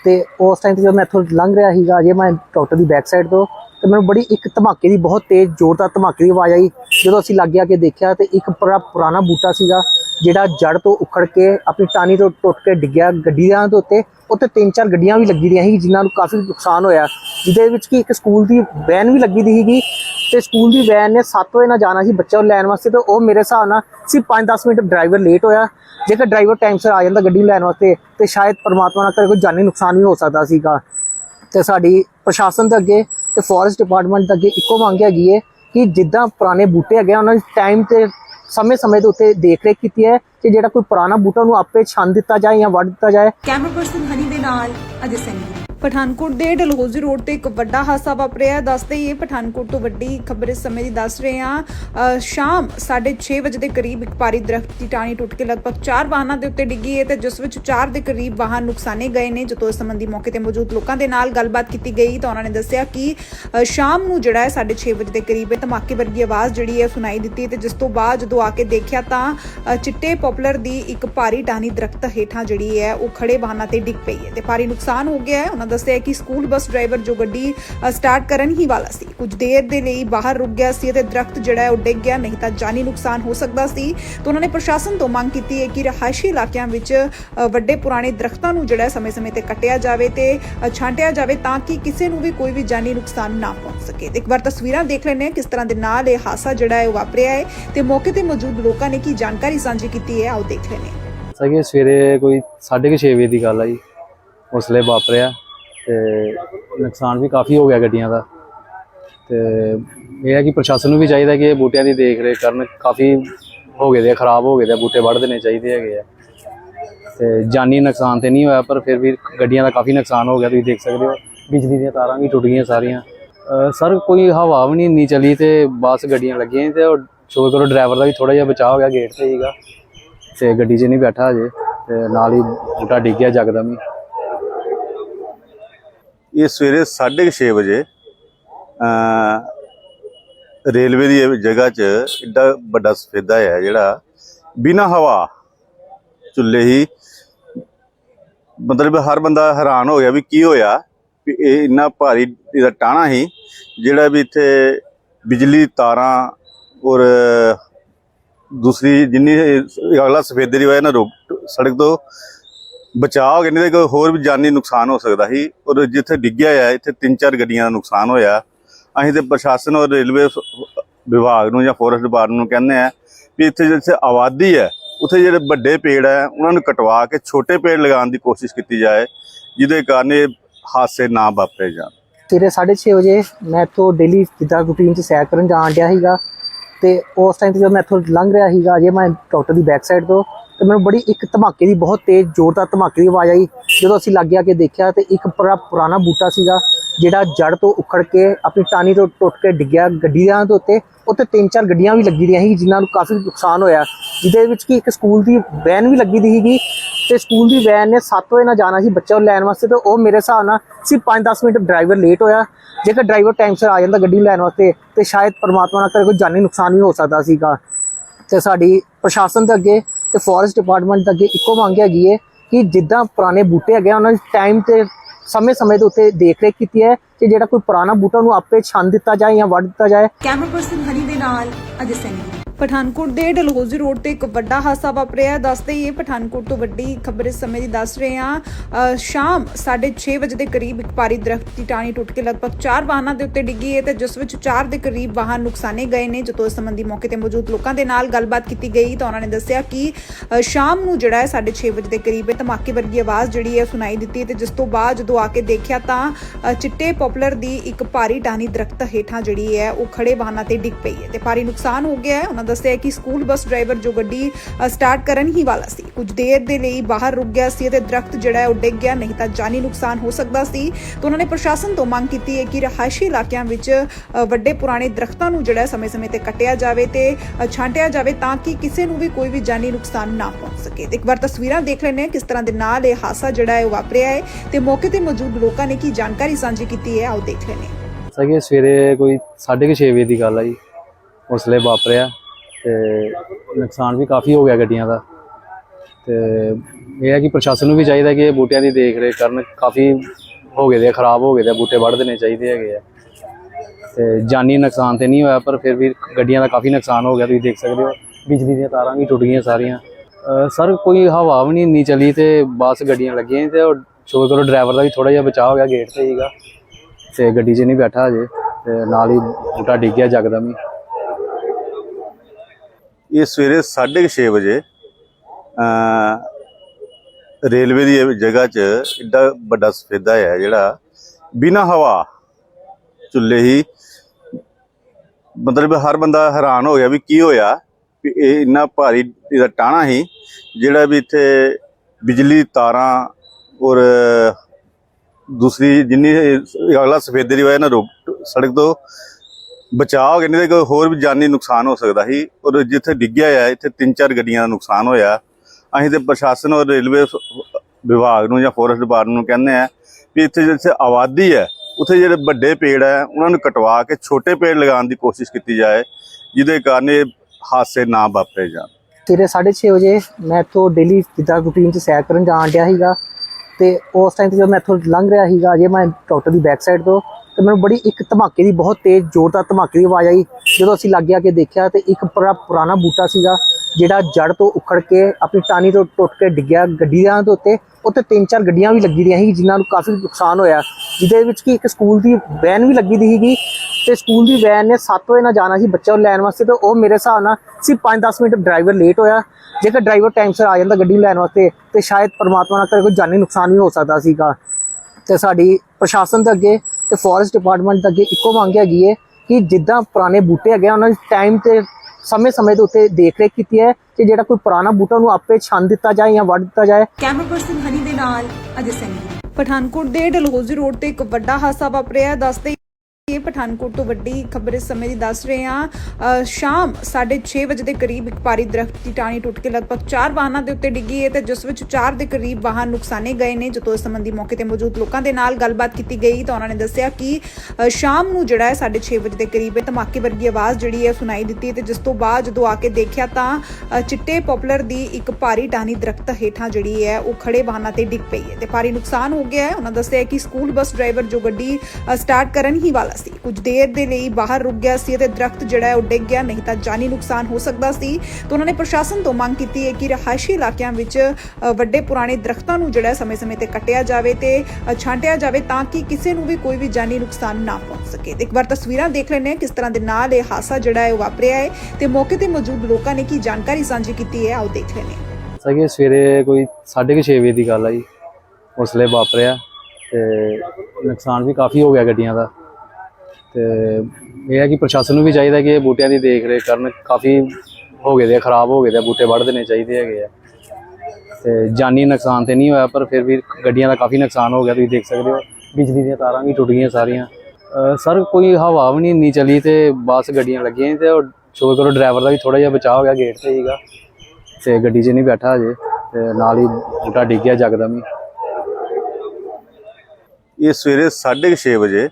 ਤੇ ਉਸ ਟਾਈਮ ਤੇ ਜਦੋਂ ਮੈਂ ਇੱਥੋਂ ਲੰਘ ਰਿਹਾ ਸੀਗਾ ਜੇ ਮੈਂ ਡਾਕਟਰ ਦੀ ਬੈਕ ਸਾਈਡ ਤੋਂ, ਤੇ ਮੈਨੂੰ ਬੜੀ ਇੱਕ ਧਮਾਕੇ ਦੀ ਬਹੁਤ ਤੇਜ਼ ਜ਼ੋਰਦਾਰ ਧਮਾਕੇ ਦੀ ਆਵਾਜ਼ ਆਈ। ਜਦੋਂ ਅਸੀਂ ਲਾਗੇ ਆ ਕੇ ਦੇਖਿਆ ਤੇ ਇੱਕ ਬੜਾ ਪੁਰਾਣਾ ਬੂਟਾ ਸੀਗਾ ਜਿਹੜਾ ਜੜ ਤੋਂ ਉਖੜ ਕੇ ਆਪਣੀ ਟਾਨੀ ਤੋਂ ਟੁੱਟ ਕੇ ਡਿੱਗਿਆ ਗੱਡੀਆਂ ਦੇ ਉੱਤੇ ਉੱਤੇ ਤਿੰਨ ਚਾਰ ਗੱਡੀਆਂ ਵੀ ਲੱਗੀ ਦੀਆਂ ਸੀ ਜਿਨ੍ਹਾਂ ਨੂੰ ਕਾਫੀ ਨੁਕਸਾਨ ਹੋਇਆ। ਜਿਹਦੇ ਵਿੱਚ ਕਿ ਇੱਕ ਸਕੂਲ ਦੀ ਵੈਨ ਵੀ ਲੱਗੀ ਦੀ ਸੀਗੀ ਤੇ ਸਕੂਲ ਦੀ ਵੈਨ ਨੇ 7 ਵਜੇ ਨਾਲ ਜਾਣਾ ਸੀ ਬੱਚਿਆਂ ਨੂੰ ਲੈਣ ਵਾਸਤੇ ਤੇ ਉਹ ਮੇਰੇ ਹਿਸਾਬ ਨਾਲ ਸੀ 5-10 ਮਿੰਟ ਡਰਾਈਵਰ ਲੇਟ ਹੋਇਆ। ਜੇਕਰ ਡਰਾਈਵਰ ਟਾਈਮ ਸਿਰ ਆ ਜਾਂਦਾ ਗੱਡੀ ਨੂੰ ਲੈਣ ਵਾਸਤੇ ਤੇ ਸ਼ਾਇਦ ਪਰਮਾਤਮਾ ਨਾਲ ਕਰੇ ਕੋਈ ਜਾਨੀ ਨੁਕਸਾਨ ਵੀ ਹੋ ਸਕਦਾ ਸੀਗਾ। ਤੇ ਸਾਡੀ ਪ੍ਰਸ਼ਾਸਨ ਦੇ ਅੱਗੇ ਤੇ ਫੋਰੈਸਟ ਡਿਪਾਰਟਮੈਂਟ ਦੇ ਅੱਗੇ ਇੱਕੋ ਮੰਗ ਹੈਗੀ ਹੈ ਕਿ ਜਿੱਦਾਂ ਪੁਰਾਣੇ ਬੂਟੇ ਹੈਗੇ ਆ, ਉਹਨਾਂ ਦੀ ਟਾਈਮ ਤੇ ਸਮੇਂ-ਸਮੇਂ ਦੇ ਉੱਤੇ ਦੇਖ ਰੇਖ ਕੀਤੀ ਹੈ ਕਿ ਜਿਹੜਾ ਕੋਈ ਪੁਰਾਣਾ ਬੂਟਾ ਨੂੰ ਆਪੇ ਛੰਨ ਦਿੱਤਾ ਜਾਏ ਜਾਂ ਵੱਢ ਦਿੱਤਾ ਜਾਏ। ਕੈਮਰਾ ਪਰਸਨ ਹਨੀ ਦੇ ਨਾਲ ਅਜੇ ਸੰਗੀ ਪਠਾਨਕੋਟ ਦੇ ਡਲਹੌਜ਼ੀ ਰੋਡ ਤੇ ਇੱਕ ਵੱਡਾ ਹਾਦਸਾ ਵਾਪਰਿਆ ਦੱਸਦੇ ਹੀ ਇਹ ਪਠਾਨਕੋਟ ਤੋਂ ਵੱਡੀ ਖਬਰ ਇਸ ਸਮੇਂ ਦੀ ਦੱਸ ਰਹੇ ਹਾਂ। ਅ, ਸ਼ਾਮ 6:30 ਵਜੇ ਦੇ ਕਰੀਬ ਇੱਕ ਭਾਰੀ ਦਰਖਤ ਦੀ ਟਾਹਣੀ ਟੁੱਟ ਕੇ ਲਗਭਗ 4 ਵਾਹਨਾਂ ਦੇ ਉੱਤੇ ਡਿੱਗੀ ਹੈ ਤੇ ਜਿਸ ਵਿੱਚ 4 ਦੇ ਕਰੀਬ ਵਾਹਨ ਨੁਕਸਾਨੇ ਗਏ ਨੇ ਜਦੋਂ ਇਸ ਸੰਬੰਧੀ ਮੌਕੇ ਤੇ ਮੌਜੂਦ ਲੋਕਾਂ ਦੇ ਨਾਲ ਗੱਲਬਾਤ ਕੀਤੀ ਗਈ ਤਾਂ ਉਹਨਾਂ ਨੇ ਦੱਸਿਆ ਕਿ ਸ਼ਾਮ ਨੂੰ ਜਿਹੜਾ ਹੈ 6:30 ਵਜੇ ਦੇ ਕਰੀਬ ਧਮਾਕੇ ਵਰਗੀ ਆਵਾਜ਼ ਜਿਹੜੀ ਹੈ ਸੁਣਾਈ ਦਿੱਤੀ ਤੇ ਜਿਸ ਤੋਂ ਬਾਅਦ ਜਦੋਂ ਆ ਕੇ ਦੇਖਿਆ ਤਾਂ ਚਿੱਟੇ ਪੋਪਲਰ ਦੀ ਇੱਕ ਭਾਰੀ ਟਾਹਣੀ ਦਰਖਤ ਹੇਠਾਂ ਜਿਹੜੀ ਹੈ ਉਹ ਖੜੇ ਵਾਹਨਾਂ ਤੇ ਡਿੱਗ ਪਈ ਹੈ ਤੇ ਭਾਰੀ ਨੁਕਸਾਨ ਹੋ ਗਿਆ ਹੈ। ਉਹਨਾਂ ਦੱਸਿਆ ਕਿ ਸਕੂਲ ਬੱਸ ਡਰਾਈਵਰ ਜੋ ਗੱਡੀ ਸਟਾਰਟ ਕਰਨ ਹੀ ਵਾਲਾ ਸੀ। ਕੁਝ ਦੇਰ ਦੇ ਲਈ ਬਾਹਰ ਰੁਕ ਗਿਆ ਸੀ ਅਤੇ ਦਰਖਤ ਜਿਹੜਾ ਉਹ ਡਿੱਗ ਗਿਆ, ਨਹੀਂ ਤਾਂ ਜਾਨੀ ਨੁਕਸਾਨ ਹੋ ਸਕਦਾ ਸੀ। ਤਾਂ ਉਹਨਾਂ ਨੇ ਪ੍ਰਸ਼ਾਸਨ ਤੋਂ ਮੰਗ ਕੀਤੀ ਹੈ ਕਿ ਰਹਾਇਸ਼ੀ ਇਲਾਕਿਆਂ ਵਿੱਚ ਵੱਡੇ ਪੁਰਾਣੇ ਦਰਖਤਾਂ ਨੂੰ ਜਿਹੜਾ ਸਮੇਂ-ਸਮੇਂ ਤੇ ਕੱਟਿਆ ਜਾਵੇ ਤੇ ਛਾਂਟਿਆ ਜਾਵੇ ਤਾਂ ਕਿ ਕਿਸੇ ਨੂੰ ਵੀ ਕੋਈ ਵੀ ਜਾਨੀ ਨੁਕਸਾਨ ਨਾ ਪਹੁੰਚ ਸਕੇ। ਇੱਕ ਵਾਰ ਤਸਵੀਰਾਂ ਦੇਖ ਲੈਣੇ ਕਿਸ ਤਰ੍ਹਾਂ ਦੇ ਨਾਲ ਇਹ ਹਾਦਸਾ ਜਿਹੜਾ ਹੈ ਵਾਪਰਿਆ ਹੈ ਤੇ ਮੌਕੇ ਤੇ ਮੌਜੂਦ ਲੋਕਾਂ ਨੇ ਕੀ ਜਾਣਕਾਰੀ ਸਾਂਝੀ ਕੀਤੀ ਹੈ, ਆਓ ਦੇਖ ਲੈਂਦੇ ਹਾਂ। ਸਵੇਰੇ ਕੋਈ 6:30 ਵਜੇ ਦੀ ਗੱਲ ਆ ਜੀ। ਉਸਲੇ ਵਾਪਰਿਆ। ਤੇ ਨੁਕਸਾਨ ਵੀ ਕਾਫੀ ਹੋ ਗਿਆ ਗੱਡੀਆਂ ਦਾ। ਤੇ ਇਹ ਹੈ ਕਿ ਪ੍ਰਸ਼ਾਸਨ ਨੂੰ ਵੀ ਚਾਹੀਦਾ ਕਿ ਇਹ ਬੂਟਿਆਂ ਦੀ ਦੇਖ ਰੇਖ ਕਰਨ, ਕਾਫੀ ਹੋ ਗਏ ਦੇ ਖਰਾਬ ਹੋ ਗਏ ਦੇ ਬੂਟੇ ਵੱਢ ਦੇਣੇ ਚਾਹੀਦੇ ਹੈਗੇ ਆ। ਤੇ ਜਾਨੀ ਨੁਕਸਾਨ ਤੇ ਨਹੀਂ ਹੋਇਆ, ਪਰ ਫਿਰ ਵੀ ਗੱਡੀਆਂ ਦਾ ਕਾਫੀ ਨੁਕਸਾਨ ਹੋ ਗਿਆ, ਤੁਸੀਂ ਦੇਖ ਸਕਦੇ ਹੋ। ਬਿਜਲੀ ਦੀਆਂ ਤਾਰਾਂ ਵੀ ਟੁੱਟ ਗਈਆਂ ਸਾਰੀਆਂ। ਸਰ, ਕੋਈ ਹਵਾ ਵੀ ਨਹੀਂ ਇੰਨੀ ਚਲੀ ਤੇ ਬਸ ਗੱਡੀਆਂ ਲੱਗੀਆਂ ਸੀ ਤੇ ਉਹ ਸ਼ੁਕਰ ਕਰੋ ਡਰਾਈਵਰ ਦਾ ਵੀ ਥੋੜਾ ਜਿਹਾ ਬਚਾਅ ਹੋ ਗਿਆ ਗੇਟ ਤੇ ਹੀਗਾ ਤੇ ਗੱਡੀ 'ਚ ਨਹੀਂ ਬੈਠਾ ਹਜੇ ਤੇ ਨਾਲ ਹੀ ਬੂਟਾ ਡਿੱਗ ਗਿਆ ਜਗਦਮ ਹੀ ਇਹ ਸਵੇਰੇ 6:30 ਵਜੇ ਰੇਲਵੇ ਦੀ ਜਗ੍ਹਾ 'ਚ ਏਡਾ ਵੱਡਾ ਸਫੇਦਾ ਹੈ ਜਿਹੜਾ ਬਿਨਾ ਹਵਾ ਚੁੱਲੇ ਹੀ ਮਤਲਬ ਹਰ ਬੰਦਾ ਹੈਰਾਨ ਹੋ ਗਿਆ ਵੀ ਕੀ ਹੋਇਆ, ਵੀ ਇਹ ਇੰਨਾ ਭਾਰੀ ਇਹਦਾ ਟਾਣਾ ਹੀ ਜਿਹੜਾ ਵੀ ਇੱਥੇ ਬਿਜਲੀ ਤਾਰਾਂ ਔਰ ਦੂਸਰੀ ਜਿੰਨੀ ਅਗਲਾ ਸਫੇਦੇ ਦੀ ਵਜ੍ਹਾ ਨਾਲ ਰੋਕ ਸੜਕ ਤੋਂ ਬਚਾਅ ਹੋ ਗਿਆ ਨਹੀਂ ਤਾਂ ਹੋਰ ਵੀ ਜਾਨੀ ਨੁਕਸਾਨ ਹੋ ਸਕਦਾ ਸੀ। ਔਰ ਜਿੱਥੇ ਡਿੱਗਿਆ ਹੈ ਇੱਥੇ ਤਿੰਨ ਚਾਰ ਗੱਡੀਆਂ ਦਾ ਨੁਕਸਾਨ ਹੋਇਆ। ਅਸੀਂ ਤੇ ਪ੍ਰਸ਼ਾਸਨ ਔਰ ਰੇਲਵੇ ਵਿਭਾਗ ਨੂੰ ਜਾਂ ਫੋਰੈਸਟ ਡਿਪਾਰਟਮੈਂਟ ਨੂੰ ਕਹਿੰਦੇ ਆ ਵੀ ਇੱਥੇ ਜਿੱਥੇ ਆਬਾਦੀ ਹੈ, ਉੱਥੇ ਜਿਹੜੇ ਵੱਡੇ ਪੇੜ ਹੈ, ਉਹਨਾਂ ਨੂੰ ਕਟਵਾ ਕੇ ਛੋਟੇ ਪੇੜ ਲਗਾਉਣ ਦੀ ਕੋਸ਼ਿਸ਼ ਕੀਤੀ ਜਾਏ, ਜਿਹਦੇ ਕਾਰਨ ਇਹ ਹਾਦਸੇ ਨਾ ਵਾਪਰੇ ਜਾਣ। ਸਵੇਰੇ 6:30 ਵਜੇ ਮੈਂ ਇੱਥੋਂ ਡੇਲੀ ਜਿੱਦਾਂ ਰੂਟੀਨ 'ਚ ਸੈਰ ਕਰਨ ਜਾਣ ਡਿਆ ਸੀਗਾ ਤੇ ਉਸ ਟਾਈਮ ਤੇ ਜਦੋਂ ਮੈਂ ਇੱਥੋਂ ਲੰਘ ਰਿਹਾ ਸੀਗਾ ਜੇ ਮੈਂ ਡਾਕਟਰ ਦੀ ਬੈਕ ਸਾਈਡ ਤੋਂ ਤੇ ਮੈਨੂੰ ਬੜੀ ਇੱਕ ਧਮਾਕੇ ਦੀ ਬਹੁਤ ਤੇਜ਼, ਜ਼ੋਰਦਾਰ ਧਮਾਕੇ ਦੀ ਆਵਾਜ਼ ਆਈ। ਜਦੋਂ ਅਸੀਂ ਲਾਗੇ ਆ ਕੇ ਦੇਖਿਆ ਤੇ ਇੱਕ ਬੜਾ ਪੁਰਾਣਾ ਬੂਟਾ ਸੀਗਾ, ਜਿਹੜਾ ਜੜ ਤੋਂ ਉਖੜ ਕੇ ਆਪਣੀ ਟਾਨੀ ਤੋਂ ਟੁੱਟ ਕੇ ਡਿੱਗਿਆ ਗੱਡੀਆਂ ਦੇ ਉੱਤੇ। ਉੱਤੇ ਤਿੰਨ ਚਾਰ ਗੱਡੀਆਂ ਵੀ ਲੱਗੀ ਦੀਆਂ ਸੀ, ਜਿਨ੍ਹਾਂ ਨੂੰ ਕਾਫੀ ਨੁਕਸਾਨ ਹੋਇਆ। ਜਿਹਦੇ ਵਿੱਚ ਕਿ ਇੱਕ ਸਕੂਲ ਦੀ ਵੈਨ ਵੀ ਲੱਗੀ ਦੀ ਸੀਗੀ ਤੇ ਸਕੂਲ ਦੀ ਵੈਨ ਨੇ 7 ਵਜੇ ਨਾਲ ਜਾਣਾ ਸੀ ਬੱਚਾ ਨੂੰ ਲੈਣ ਵਾਸਤੇ ਤੇ ਉਹ ਮੇਰੇ ਹਿਸਾਬ ਨਾਲ ਸੀ 5-10 ਮਿੰਟ ਡਰਾਈਵਰ ਲੇਟ ਹੋਇਆ। ਜੇਕਰ ਡਰਾਈਵਰ ਟਾਈਮ ਸਿਰ ਆ ਜਾਂਦਾ ਗੱਡੀ ਲੈਣ ਵਾਸਤੇ, ਤੇ ਸ਼ਾਇਦ ਪਰਮਾਤਮਾ ਨਾਲ ਕਰੇ ਕੋਈ ਜਾਨੀ ਨੁਕਸਾਨ ਵੀ ਹੋ ਸਕਦਾ ਸੀਗਾ। ਤੇ ਸਾਡੀ ਪ੍ਰਸ਼ਾਸਨ ਦੇ ਅੱਗੇ ਤੇ ਫੋਰੈਸਟ ਡਿਪਾਰਟਮੈਂਟ ਦੇ ਅੱਗੇ ਇੱਕੋ ਮੰਗ ਹੈਗੀ ਹੈ ਕਿ ਜਿੱਦਾਂ ਪੁਰਾਣੇ ਬੂਟੇ ਹੈਗੇ ਆ, ਉਹਨਾਂ ਦੀ ਟਾਈਮ ਤੇ ਸਮੇਂ-ਸਮੇਂ ਦੇ ਉੱਤੇ ਦੇਖ ਰੇਖ ਕੀਤੀ ਹੈ ਕਿ ਜਿਹੜਾ ਕੋਈ ਪੁਰਾਣਾ ਬੂਟਾ ਨੂੰ ਆਪੇ ਛੰਨ ਦਿੱਤਾ ਜਾਏ ਜਾਂ ਵੱਢ ਦਿੱਤਾ ਜਾਏ। ਕੈਮਰਾ ਪਰਸਨ ਹਨੀ ਦੇ ਨਾਲ ਅਜੇ ਸੰਗੀ ਪਠਾਨਕੋਟ ਦੇ ਡਲਹੌਜ਼ੀ ਰੋਡ ਤੇ ਇੱਕ ਵੱਡਾ ਹਾਦਸਾ ਵਾਪਰਿਆ ਦੱਸਦੇ ਹੀ ਇਹ ਪਠਾਨਕੋਟ ਤੋਂ ਵੱਡੀ ਖਬਰ ਇਸ ਸਮੇਂ ਦੀ ਦੱਸ ਰਹੇ ਹਾਂ। ਅ, ਸ਼ਾਮ 6:30 ਵਜੇ ਦੇ ਕਰੀਬ ਇੱਕ ਭਾਰੀ ਦਰਖਤ ਦੀ ਟਾਹਣੀ ਟੁੱਟ ਕੇ ਲਗਭਗ 4 ਵਾਹਨਾਂ ਦੇ ਉੱਤੇ ਡਿੱਗੀ ਹੈ ਤੇ ਜਿਸ ਵਿੱਚ 4 ਦੇ ਕਰੀਬ ਵਾਹਨ ਨੁਕਸਾਨੇ ਗਏ ਨੇ। ਜਦੋਂ ਇਸ ਸੰਬੰਧੀ ਮੌਕੇ ਤੇ ਮੌਜੂਦ ਲੋਕਾਂ ਦੇ ਨਾਲ ਗੱਲਬਾਤ ਕੀਤੀ ਗਈ ਤਾਂ ਉਹਨਾਂ ਨੇ ਦੱਸਿਆ ਕਿ ਸ਼ਾਮ ਨੂੰ ਜਿਹੜਾ ਹੈ 6:30 ਵਜੇ ਦੇ ਕਰੀਬ ਇਹ ਧਮਾਕੇ ਵਰਗੀ ਆਵਾਜ਼ ਜਿਹੜੀ ਹੈ ਸੁਣਾਈ ਦਿੱਤੀ ਤੇ ਜਿਸ ਤੋਂ ਬਾਅਦ ਜਦੋਂ ਆ ਕੇ ਦੇਖਿਆ ਤਾਂ ਚਿੱਟੇ ਪੋਪਲਰ ਦੀ ਇੱਕ ਭਾਰੀ ਟਾਹਣੀ ਦਰਖਤ ਹੇਠਾਂ ਜਿਹੜੀ ਹੈ ਉਹ ਖੜੇ ਵਾਹਨਾਂ ਤੇ ਡਿੱਗ ਪਈ ਹੈ ਤੇ ਭਾਰੀ ਨੁਕਸਾਨ ਹੋ ਗਿਆ ਹੈ। ਉਹਨਾਂ ਦੱਸਿਆ ਕਿ ਸਕੂਲ ਬੱਸ ਡਰਾਈਵਰ ਜੋ ਗੱਡੀ ਸਟਾਰਟ ਕਰਨ ਹੀ ਵਾਲਾ ਸੀ। ਕੁਝ ਦੇਰ ਦੇ ਲਈ ਬਾਹਰ ਰੁਕ ਗਿਆ ਸੀ ਤੇ ਦਰਖਤ ਜਿਹੜਾ ਹੈ ਉਹ ਡਿੱਗ ਗਿਆ, ਨਹੀਂ ਤਾਂ ਜਾਨੀ ਨੁਕਸਾਨ ਹੋ ਸਕਦਾ ਸੀ। ਤਾਂ ਉਹਨਾਂ ਨੇ ਪ੍ਰਸ਼ਾਸਨ ਤੋਂ ਮੰਗ ਕੀਤੀ ਹੈ ਕਿ ਰਹਾਇਸ਼ੀ ਇਲਾਕਿਆਂ ਵਿੱਚ ਵੱਡੇ ਪੁਰਾਣੇ ਦਰਖਤਾਂ ਨੂੰ ਜਿਹੜਾ ਸਮੇਂ-ਸਮੇਂ ਤੇ ਕੱਟਿਆ ਜਾਵੇ ਤੇ ਛਾਂਟਿਆ ਜਾਵੇ ਤਾਂ ਕਿ ਕਿਸੇ ਨੂੰ ਵੀ ਕੋਈ ਵੀ ਜਾਨੀ ਨੁਕਸਾਨ ਨਾ ਪਹੁੰਚ ਸਕੇ। ਤੇ ਇੱਕ ਵਾਰ ਤਸਵੀਰਾਂ ਦੇਖ ਲੈਂਦੇ ਕਿਸ ਤਰ੍ਹਾਂ ਦੇ ਨਾਲ ਇਹ ਹਾਦਸਾ ਜਿਹੜਾ ਹੈ ਵਾਪਰਿਆ ਹੈ ਤੇ ਮੌਕੇ ਤੇ ਮੌਜੂਦ ਲੋਕਾਂ ਨੇ ਕੀ ਜਾਣਕਾਰੀ ਸਾਂਝੀ ਕੀਤੀ ਹੈ, ਆਓ ਦੇਖ ਲੈਂਦੇ ਹਾਂ। ਸਵੇਰੇ ਕੋਈ 6:30 ਵਜੇ ਦੀ ਗੱਲ ਆ ਜੀ। ਉਸਲੇ ਵਾਪਰਿਆ। ਤੇ ਨੁਕਸਾਨ ਵੀ ਕਾਫੀ ਹੋ ਗਿਆ ਗੱਡੀਆਂ ਦਾ। ਤੇ ਇਹ ਹੈ ਕਿ ਪ੍ਰਸ਼ਾਸਨ ਨੂੰ ਵੀ ਚਾਹੀਦਾ ਕਿ ਇਹ ਬੂਟਿਆਂ ਦੀ ਦੇਖ ਰੇਖ ਕਰਨ ਕਾਫੀ ਹੋ ਗਏ ਦੇ ਆ, ਖਰਾਬ ਹੋ ਗਏ ਦੇ ਬੂਟੇ ਵੱਢ ਦੇਣੇ ਚਾਹੀਦੇ ਹੈਗੇ ਆ। ਤੇ ਜਾਨੀ ਨੁਕਸਾਨ ਤੇ ਨਹੀਂ ਹੋਇਆ ਪਰ ਫਿਰ ਵੀ ਗੱਡੀਆਂ ਦਾ ਕਾਫੀ ਨੁਕਸਾਨ ਹੋ ਗਿਆ ਤੁਸੀਂ ਦੇਖ ਸਕਦੇ ਹੋ। ਬਿਜਲੀ ਦੀਆਂ ਤਾਰਾਂ ਵੀ ਟੁੱਟ ਗਈਆਂ ਸਾਰੀਆਂ। ਸਰ ਕੋਈ ਹਵਾ ਵੀ ਨਹੀਂ ਇੰਨੀ ਚਲੀ ਤੇ ਬੱਸ ਗੱਡੀਆਂ ਲੱਗੀਆਂ ਤੇ ਉਹ ਸ਼ੁਕਰ ਕਰੋ ਡਰਾਈਵਰ ਦਾ ਵੀ ਥੋੜਾ ਜਿਹਾ ਬਚਾਅ ਹੋ ਗਿਆ ਗੇਟ ਤੇ ਹੀਗਾ ਤੇ ਗੱਡੀ 'ਚ ਨਹੀਂ ਬੈਠਾ ਅਜੇ ਤੇ ਨਾਲ ਹੀ ਬੂਟਾ ਡਿੱਗ ਗਿਆ ਜਗਦਮ ਹੀ। ਇਹ ਸਵੇਰੇ 6:30 ਵਜੇ ਰੇਲਵੇ ਦੀ ਜਗ੍ਹਾ 'ਚ ਏਡਾ ਵੱਡਾ ਸਫੇਦਾ ਹੈ ਜਿਹੜਾ ਬਿਨਾ ਹਵਾ ਚੁੱਲੇ ਹੀ ਮਤਲਬ ਹਰ ਬੰਦਾ ਹੈਰਾਨ ਹੋ ਗਿਆ ਵੀ ਕੀ ਹੋਇਆ, ਵੀ ਇਹ ਇੰਨਾ ਭਾਰੀ ਇਹਦਾ ਟਾਣਾ ਹੀ ਜਿਹੜਾ ਵੀ ਇੱਥੇ ਬਿਜਲੀ ਤਾਰਾਂ ਔਰ ਦੂਸਰੀ ਜਿੰਨੀ ਅਗਲਾ ਸਫੇਦੇ ਦੀ ਵਜ੍ਹਾ ਨਾਲ ਰੋਕ ਸੜਕ ਤੋਂ ਬਚਾਅ ਹੋ ਗਿਆ ਨਹੀਂ ਤੇ ਕੋਈ ਹੋਰ ਵੀ ਜਾਨੀ ਨੁਕਸਾਨ ਹੋ ਸਕਦਾ ਸੀ। ਔਰ ਜਿੱਥੇ ਡਿੱਗਿਆ ਹੈ ਇੱਥੇ ਤਿੰਨ ਚਾਰ ਗੱਡੀਆਂ ਦਾ ਨੁਕਸਾਨ ਹੋਇਆ। ਅਸੀਂ ਤੇ ਪ੍ਰਸ਼ਾਸਨ ਔਰ ਰੇਲਵੇ ਵਿਭਾਗ ਨੂੰ ਜਾਂ ਫੋਰੈਸਟ ਡਿਪਾਰਟਮੈਂਟ ਨੂੰ ਕਹਿੰਦੇ ਆ ਵੀ ਇੱਥੇ ਜਿੱਥੇ ਆਬਾਦੀ ਹੈ, ਉੱਥੇ ਜਿਹੜੇ ਵੱਡੇ ਪੇੜ ਹੈ, ਉਹਨਾਂ ਨੂੰ ਕਟਵਾ ਕੇ ਛੋਟੇ ਪੇੜ ਲਗਾਉਣ ਦੀ ਕੋਸ਼ਿਸ਼ ਕੀਤੀ ਜਾਏ, ਜਿਹਦੇ ਕਾਰਨ ਇਹ ਹਾਦਸੇ ਨਾ ਵਾਪਰੇ ਜਾਣ। ਸਵੇਰੇ 6:30 ਵਜੇ ਮੈਂ ਇੱਥੋਂ ਡੇਲੀ ਜਿੱਦਾਂ ਰੂਟੀਨ 'ਚ ਸੈਰ ਕਰਨ ਜਾਣ ਡਿਆ ਸੀਗਾ ਤੇ ਉਸ ਟਾਈਮ ਤੇ ਜਦੋਂ ਮੈਂ ਇੱਥੋਂ ਲੰਘ ਰਿਹਾ ਸੀਗਾ ਜੇ ਮੈਂ ਡਾਕਟਰ ਦੀ ਬੈਕ ਸਾਈਡ ਤੋਂ ਤੇ ਮੈਨੂੰ ਬੜੀ ਇੱਕ ਧਮਾਕੇ ਦੀ ਬਹੁਤ ਤੇਜ਼, ਜ਼ੋਰਦਾਰ ਧਮਾਕੇ ਦੀ ਆਵਾਜ਼ ਆਈ। ਜਦੋਂ ਅਸੀਂ ਲਾਗੇ ਆ ਕੇ ਦੇਖਿਆ ਤੇ ਇੱਕ ਬੜਾ ਪੁਰਾਣਾ ਬੂਟਾ ਸੀਗਾ, ਜਿਹੜਾ ਜੜ ਤੋਂ ਉਖੜ ਕੇ ਆਪਣੀ ਟਾਨੀ ਤੋਂ ਟੁੱਟ ਕੇ ਡਿੱਗਿਆ ਗੱਡੀਆਂ ਦੇ ਉੱਤੇ। ਉੱਤੇ ਤਿੰਨ ਚਾਰ ਗੱਡੀਆਂ ਵੀ ਲੱਗੀ ਦੀਆਂ ਸੀ, ਜਿਨ੍ਹਾਂ ਨੂੰ ਕਾਫੀ ਨੁਕਸਾਨ ਹੋਇਆ। ਜਿਹਦੇ ਵਿੱਚ ਕਿ ਇੱਕ ਸਕੂਲ ਦੀ ਵੈਨ ਵੀ ਲੱਗੀ ਦੀ ਸੀਗੀ ਤੇ ਸਕੂਲ ਦੀ ਵੈਨ ਨੇ 7 ਵਜੇ ਨਾਲ ਜਾਣਾ ਸੀ ਬੱਚਾ ਨੂੰ ਲੈਣ ਵਾਸਤੇ ਤੇ ਉਹ ਮੇਰੇ ਹਿਸਾਬ ਨਾਲ ਸੀ 5-10 ਮਿੰਟ ਡਰਾਈਵਰ ਲੇਟ ਹੋਇਆ। ਜੇਕਰ ਡਰਾਈਵਰ ਟਾਈਮ ਸਿਰ ਆ ਜਾਂਦਾ ਗੱਡੀ ਨੂੰ ਲੈਣ ਵਾਸਤੇ ਤੇ ਸ਼ਾਇਦ ਪਰਮਾਤਮਾ ਨਾਲ ਕਰੇ ਕੋਈ ਜਾਨੀ ਨੁਕਸਾਨ ਵੀ ਹੋ ਸਕਦਾ ਸੀਗਾ। ਤੇ ਸਾਡੀ ਪ੍ਰਸ਼ਾਸਨ ਦੇ ਅੱਗੇ ਤੇ ਫੋਰੈਸਟ ਡਿਪਾਰਟਮੈਂਟ ਅੱਗੇ ਇੱਕੋ ਮੰਗ ਹੈਗੀ ਹੈ ਕਿ ਜਿੱਦਾਂ ਪੁਰਾਣੇ ਬੂਟੇ ਹੈਗੇ ਆ, ਉਹਨਾਂ ਦੀ ਟਾਈਮ ਤੇ ਸਮੇਂ-ਸਮੇਂ ਦੇ ਉੱਤੇ ਦੇਖ ਰੇਖ ਕੀਤੀ ਹੈ ਕਿ ਜਿਹੜਾ ਕੋਈ ਪੁਰਾਣਾ ਬੂਟਾ ਨੂੰ ਆਪੇ ਛੰਨ ਦਿੱਤਾ ਜਾਏ ਜਾਂ ਵੱਢ ਦਿੱਤਾ ਜਾਏ। ਕੈਮਰਾ ਪਰਸਨ ਹਨੀ ਦੇ ਨਾਲ ਅਜੇ ਸੰਗੀ ਪਠਾਨਕੋਟ ਦੇ ਡਲਹੌਜ਼ੀ ਰੋਡ ਤੇ ਇੱਕ ਵੱਡਾ ਹਾਦਸਾ ਵਾਪਰਿਆ ਦੱਸਦੇ ਇਹ ਪਠਾਨਕੋਟ ਤੋਂ ਵੱਡੀ ਖਬਰ ਇਸ ਸਮੇਂ ਦੀ ਦੱਸ ਰਹੇ ਹਾਂ। ਅ, ਸ਼ਾਮ 6:30 ਵਜੇ ਦੇ ਕਰੀਬ ਇੱਕ ਭਾਰੀ ਦਰਖਤ ਦੀ ਟਾਹਣੀ ਟੁੱਟ ਕੇ ਲਗਭਗ 4 ਵਾਹਨਾਂ ਦੇ ਉੱਤੇ ਡਿੱਗੀ ਹੈ ਤੇ ਜਿਸ ਵਿੱਚ 4 ਦੇ ਕਰੀਬ ਵਾਹਨ ਨੁਕਸਾਨੇ ਗਏ ਨੇ। ਜਦੋਂ ਇਸ ਸੰਬੰਧੀ ਮੌਕੇ ਤੇ ਮੌਜੂਦ ਲੋਕਾਂ ਦੇ ਨਾਲ ਗੱਲਬਾਤ ਕੀਤੀ ਗਈ ਤਾਂ ਉਹਨਾਂ ਨੇ ਦੱਸਿਆ ਕਿ ਸ਼ਾਮ ਨੂੰ ਜਿਹੜਾ ਹੈ 6:30 ਵਜੇ ਦੇ ਕਰੀਬ ਇਹ ਧਮਾਕੇ ਵਰਗੀ ਆਵਾਜ਼ ਜਿਹੜੀ ਹੈ ਸੁਣਾਈ ਦਿੱਤੀ ਤੇ ਜਿਸ ਤੋਂ ਬਾਅਦ ਜਦੋਂ ਆ ਕੇ ਦੇਖਿਆ ਤਾਂ ਚਿੱਟੇ ਪੋਪਲਰ ਦੀ ਇੱਕ ਭਾਰੀ ਟਾਹਣੀ ਦਰਖਤ ਹੇਠਾਂ ਜਿਹੜੀ ਹੈ ਉਹ ਖੜੇ ਵਾਹਨਾਂ ਤੇ ਡਿੱਗ ਪਈ ਹੈ ਤੇ ਭਾਰੀ ਨੁਕਸਾਨ ਹੋ ਗਿਆ ਹੈ। ਉਹਨਾਂ ਦੱਸਿਆ ਕਿ ਸਕੂਲ ਬੱਸ ਡਰਾਈਵਰ ਜੋ ਗੱਡੀ ਸਟਾਰਟ ਕਰਨ ਹੀ ਵਾਲਾ ਸੀ। ਕੁਝ ਦੇਰ ਦੇ ਲਈ ਬਾਹਰ ਰੁਕ ਗਿਆ ਸੀ ਤੇ ਦਰਖਤ ਜਿਹੜਾ ਉਹ ਡਿੱਗ ਗਿਆ, ਨਹੀਂ ਤਾਂ ਜਾਨੀ ਨੁਕਸਾਨ ਹੋ ਸਕਦਾ ਸੀ। ਤਾਂ ਉਹਨਾਂ ਨੇ ਪ੍ਰਸ਼ਾਸਨ ਤੋਂ ਮੰਗ ਕੀਤੀ ਹੈ ਕਿ ਰਹਾਇਸ਼ੀ ਇਲਾਕਿਆਂ ਵਿੱਚ ਵੱਡੇ ਪੁਰਾਣੇ ਦਰਖਤਾਂ ਨੂੰ ਜਿਹੜਾ ਸਮੇਂ-ਸਮੇਂ ਤੇ ਕੱਟਿਆ ਜਾਵੇ ਤੇ ਛਾਂਟਿਆ ਜਾਵੇ ਤਾਂ ਕਿ ਕਿਸੇ ਨੂੰ ਵੀ ਕੋਈ ਵੀ ਜਾਨੀ ਨੁਕਸਾਨ ਨਾ ਪਹੁੰਚ ਸਕੇ। ਇੱਕ ਵਾਰ ਤਸਵੀਰਾਂ ਦੇਖ ਲੈਣੇ ਹਾਂ ਕਿਸ ਤਰ੍ਹਾਂ ਦੇ ਨਾਲ ਇਹ ਹਾਦਸਾ ਜਿਹੜਾ ਹੈ ਉਹ ਵਾਪਰਿਆ ਹੈ ਤੇ ਮੌਕੇ ਤੇ ਮੌਜੂਦ ਲੋਕਾਂ ਨੇ ਕੀ ਜਾਣਕਾਰੀ ਸਾਂਝੀ ਕੀਤੀ ਹੈ, ਆਓ ਦੇਖ ਲੈਣੇ ਸਗੇ ਸਵੇਰੇ ਕੋਈ 6:30 ਵਜੇ ਦੀ ਗੱਲ ਆ ਜੀ। ਉਸਲੇ ਵਾਪਰਿਆ ਤੇ ਨੁਕਸਾਨ ਵੀ ਕਾਫੀ ਹੋ ਗਿਆ ਗੱਡੀਆਂ ਦਾ। ਤੇ ਇਹ ਹੈ ਕਿ ਪ੍ਰਸ਼ਾਸਨ ਨੂੰ ਵੀ ਚਾਹੀਦਾ ਕਿ ਇਹ ਬੂਟਿਆਂ ਦੀ ਦੇਖ ਰੇਖ ਕਰਨ। ਕਾਫੀ ਹੋ ਗਏ ਦੇ ਖਰਾਬ ਹੋ ਗਏ ਦੇ ਬੂਟੇ ਵੱਢ ਦੇਣੇ ਚਾਹੀਦੇ ਹੈਗੇ ਆ। ਤੇ ਜਾਨੀ ਨੁਕਸਾਨ ਤੇ ਨਹੀਂ ਹੋਇਆ, ਪਰ ਫਿਰ ਵੀ ਗੱਡੀਆਂ ਦਾ ਕਾਫੀ ਨੁਕਸਾਨ ਹੋ ਗਿਆ, ਤੁਸੀਂ ਦੇਖ ਸਕਦੇ ਹੋ। ਬਿਜਲੀ ਦੀਆਂ ਤਾਰਾਂ ਵੀ ਟੁੱਟ ਗਈਆਂ ਸਾਰੀਆਂ। ਸਰ, ਕੋਈ ਹਵਾ ਵੀ ਨਹੀਂ ਇੰਨੀ ਚਲੀ ਤੇ ਬਸ ਗੱਡੀਆਂ ਲੱਗੀਆਂ ਤੇ ਉਹ ਸ਼ੁਕਰ ਕਰੋ ਡਰਾਈਵਰ ਦਾ ਵੀ ਥੋੜਾ ਜਿਹਾ ਬਚਾਅ ਹੋ ਗਿਆ ਗੇਟ ਤੇ ਹੀਗਾ ਤੇ ਗੱਡੀ 'ਚ ਨਹੀਂ ਬੈਠਾ ਅਜੇ ਤੇ ਨਾਲ ਹੀ ਬੂਟਾ ਡਿੱਗ ਗਿਆ ਜਗਦਮ ਹੀ। ਇਹ ਸਵੇਰੇ 6:30 ਵਜੇ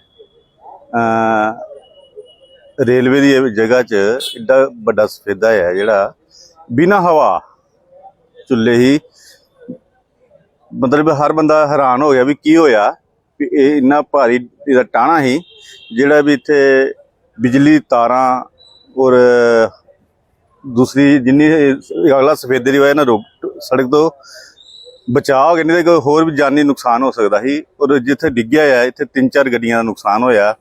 ਰੇਲਵੇ ਦੀ ਜਗ੍ਹਾ 'ਚ ਇੱਡਾ ਵੱਡਾ ਸਫੇਦਾ ਹੈ ਜਿਹੜਾ ਬਿਨਾ ਹਵਾ ਚੁੱਲੇ ਹੀ ਮਤਲਬ ਹਰ ਬੰਦਾ ਹੈਰਾਨ ਹੋ ਗਿਆ ਵੀ ਕੀ ਹੋਇਆ, ਵੀ ਇਹ ਇੰਨਾ ਭਾਰੀ ਇਹਦਾ ਟਾਣਾ ਹੀ ਜਿਹੜਾ ਵੀ ਇੱਥੇ ਬਿਜਲੀ ਤਾਰਾਂ ਔਰ ਦੂਸਰੀ ਜਿੰਨੀ ਅਗਲਾ ਸਫੇਦੇ ਦੀ ਵਜ੍ਹਾ ਨਾਲ ਰੋਕ ਸੜਕ ਤੋਂ ਬਚਾਅ ਹੋ ਗਿਆ, ਨਹੀਂ ਤਾਂ ਕੋਈ ਹੋਰ ਵੀ ਜਾਨੀ ਨੁਕਸਾਨ ਹੋ ਸਕਦਾ ਸੀ ਔਰ ਜਿੱਥੇ ਡਿੱਗਿਆ ਹੈ ਇੱਥੇ ਤਿੰਨ ਚਾਰ ਗੱਡੀਆਂ ਦਾ ਨੁਕਸਾਨ ਹੋਇਆ।